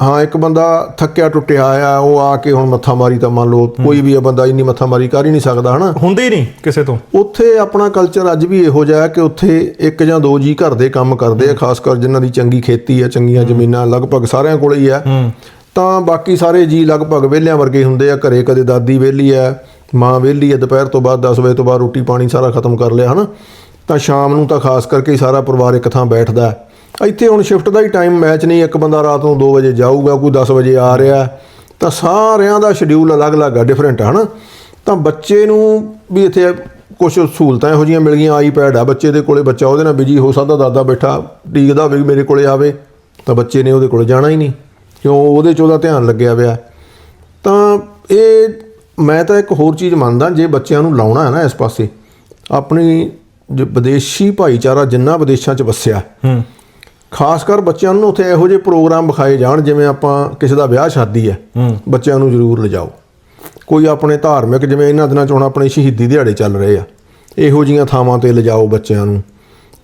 Speaker 1: ਹਾਂ ਇੱਕ ਬੰਦਾ ਥੱਕਿਆ ਟੁੱਟਿਆ ਆਇਆ ਉਹ ਆ ਕੇ ਹੁਣ ਮੱਥਾ ਮਾਰੀ ਤਾਂ ਮੰਨ ਲਓ ਕੋਈ ਵੀ ਇਹ ਬੰਦਾ ਇੰਨੀ ਮੱਥਾ ਮਾਰੀ ਕਰ ਹੀ ਨਹੀਂ ਸਕਦਾ ਹਨਾ?
Speaker 2: ਹੁੰਦੇ ਹੀ ਨਹੀਂ ਕਿਸੇ ਤੋਂ।
Speaker 1: ਉੱਥੇ ਆਪਣਾ ਕਲਚਰ ਅੱਜ ਵੀ ਇਹੋ ਜਿਹਾ ਹੈ ਕਿ ਉੱਥੇ ਇੱਕ ਜਾਂ ਦੋ ਜੀ ਘਰ ਦੇ ਕੰਮ ਕਰਦੇ ਆ ਖਾਸ ਕਰ ਜਿਨ੍ਹਾਂ ਦੀ ਚੰਗੀ ਖੇਤੀ ਹੈ ਚੰਗੀਆਂ ਜ਼ਮੀਨਾਂ ਲਗਭਗ ਸਾਰਿਆਂ ਕੋਲ ਹੀ ਆ। ਤਾਂ ਬਾਕੀ ਸਾਰੇ ਜੀ ਲਗਭਗ ਵਿਹਲਿਆਂ ਵਰਗੇ ਹੀ ਹੁੰਦੇ ਆ ਘਰੇ ਕਦੇ ਦਾਦੀ ਵਿਹਲੀ ਆ ਮਾਂ ਵਿਹਲੀ ਹੈ, ਦੁਪਹਿਰ ਤੋਂ ਬਾਅਦ 10 ਵਜੇ ਤੋਂ ਬਾਅਦ ਰੋਟੀ ਪਾਣੀ ਸਾਰਾ ਖਤਮ ਕਰ ਲਿਆ, ਹਨਾ? ਤਾਂ ਸ਼ਾਮ ਨੂੰ ਤਾਂ ਖਾਸ ਕਰਕੇ ਸਾਰਾ ਪਰਿਵਾਰ ਇੱਕ ਥਾਂ ਬੈਠਦਾ ਹੈ। ਇੱਥੇ ਹੁਣ ਸ਼ਿਫਟ ਦਾ ਹੀ ਟਾਈਮ ਮੈਚ ਨਹੀਂ, ਇੱਕ ਬੰਦਾ ਰਾਤ ਨੂੰ 2 ਵਜੇ ਜਾਊਗਾ, ਕੋਈ 10 ਵਜੇ ਆ ਰਿਹਾ ਤਾਂ ਸਾਰਿਆਂ ਦਾ ਸ਼ਡਿਊਲ ਅਲੱਗ-ਅਲੱਗ ਆ ਡਿਫਰੈਂਟ ਹੈ ਹਨਾ? ਤਾਂ ਬੱਚੇ ਨੂੰ ਵੀ ਇੱਥੇ ਕੁਝ ਸਹੂਲਤਾਂ ਇਹੋ ਜਿਹੀਆਂ ਮਿਲ ਗਈਆਂ ਆਈਪੈਡ ਆ, ਬੱਚੇ ਦੇ ਕੋਲੇ ਬੱਚਾ ਉਹਦੇ ਨਾਲ ਬਿਜ਼ੀ ਹੋ ਸਕਦਾ, ਦਾਦਾ ਬੈਠਾ ਡੀਕਦਾ ਵੀ ਮੇਰੇ ਕੋਲੇ ਆਵੇ, ਤਾਂ ਬੱਚੇ ਨੇ ਉਹਦੇ ਕੋਲ ਜਾਣਾ ਹੀ ਨਹੀਂ। ਕਿਉਂ? ਉਹਦੇ 'ਚ ਉਹਦਾ ਧਿਆਨ ਲੱਗਿਆ ਹੋਇਆ ਤਾਂ ਇਹ ਮੈਂ ਤਾਂ ਇੱਕ ਹੋਰ ਚੀਜ਼ ਮੰਨਦਾ ਜੇ ਬੱਚਿਆਂ ਨੂੰ ਲਾਉਣਾ ਹੈ ਨਾ ਇਸ ਪਾਸੇ ਆਪਣੀ ਜੋ ਵਿਦੇਸ਼ੀ ਭਾਈਚਾਰਾ ਜਿੰਨਾ ਵਿਦੇਸ਼ਾਂ 'ਚ ਵਸਿਆ
Speaker 2: ਹੂੰ।
Speaker 1: ਖਾਸ ਕਰ ਬੱਚਿਆਂ ਨੂੰ ਉੱਥੇ ਇਹੋ ਜਿਹੇ ਪ੍ਰੋਗਰਾਮ ਵਿਖਾਏ ਜਾਣ ਜਿਵੇਂ ਆਪਾਂ ਕਿਸੇ ਦਾ ਵਿਆਹ ਸ਼ਾਦੀ ਹੈ ਬੱਚਿਆਂ ਨੂੰ ਜ਼ਰੂਰ ਲਿਜਾਓ। ਕੋਈ ਆਪਣੇ ਧਾਰਮਿਕ ਜਿਵੇਂ ਇਹਨਾਂ ਦਿਨਾਂ 'ਚ ਹੁਣ ਆਪਣੇ ਸ਼ਹੀਦੀ ਦਿਹਾੜੇ ਚੱਲ ਰਹੇ ਆ ਇਹੋ ਜੀਆਂ ਥਾਵਾਂ ਤੇ ਲਿਜਾਓ ਬੱਚਿਆਂ ਨੂੰ।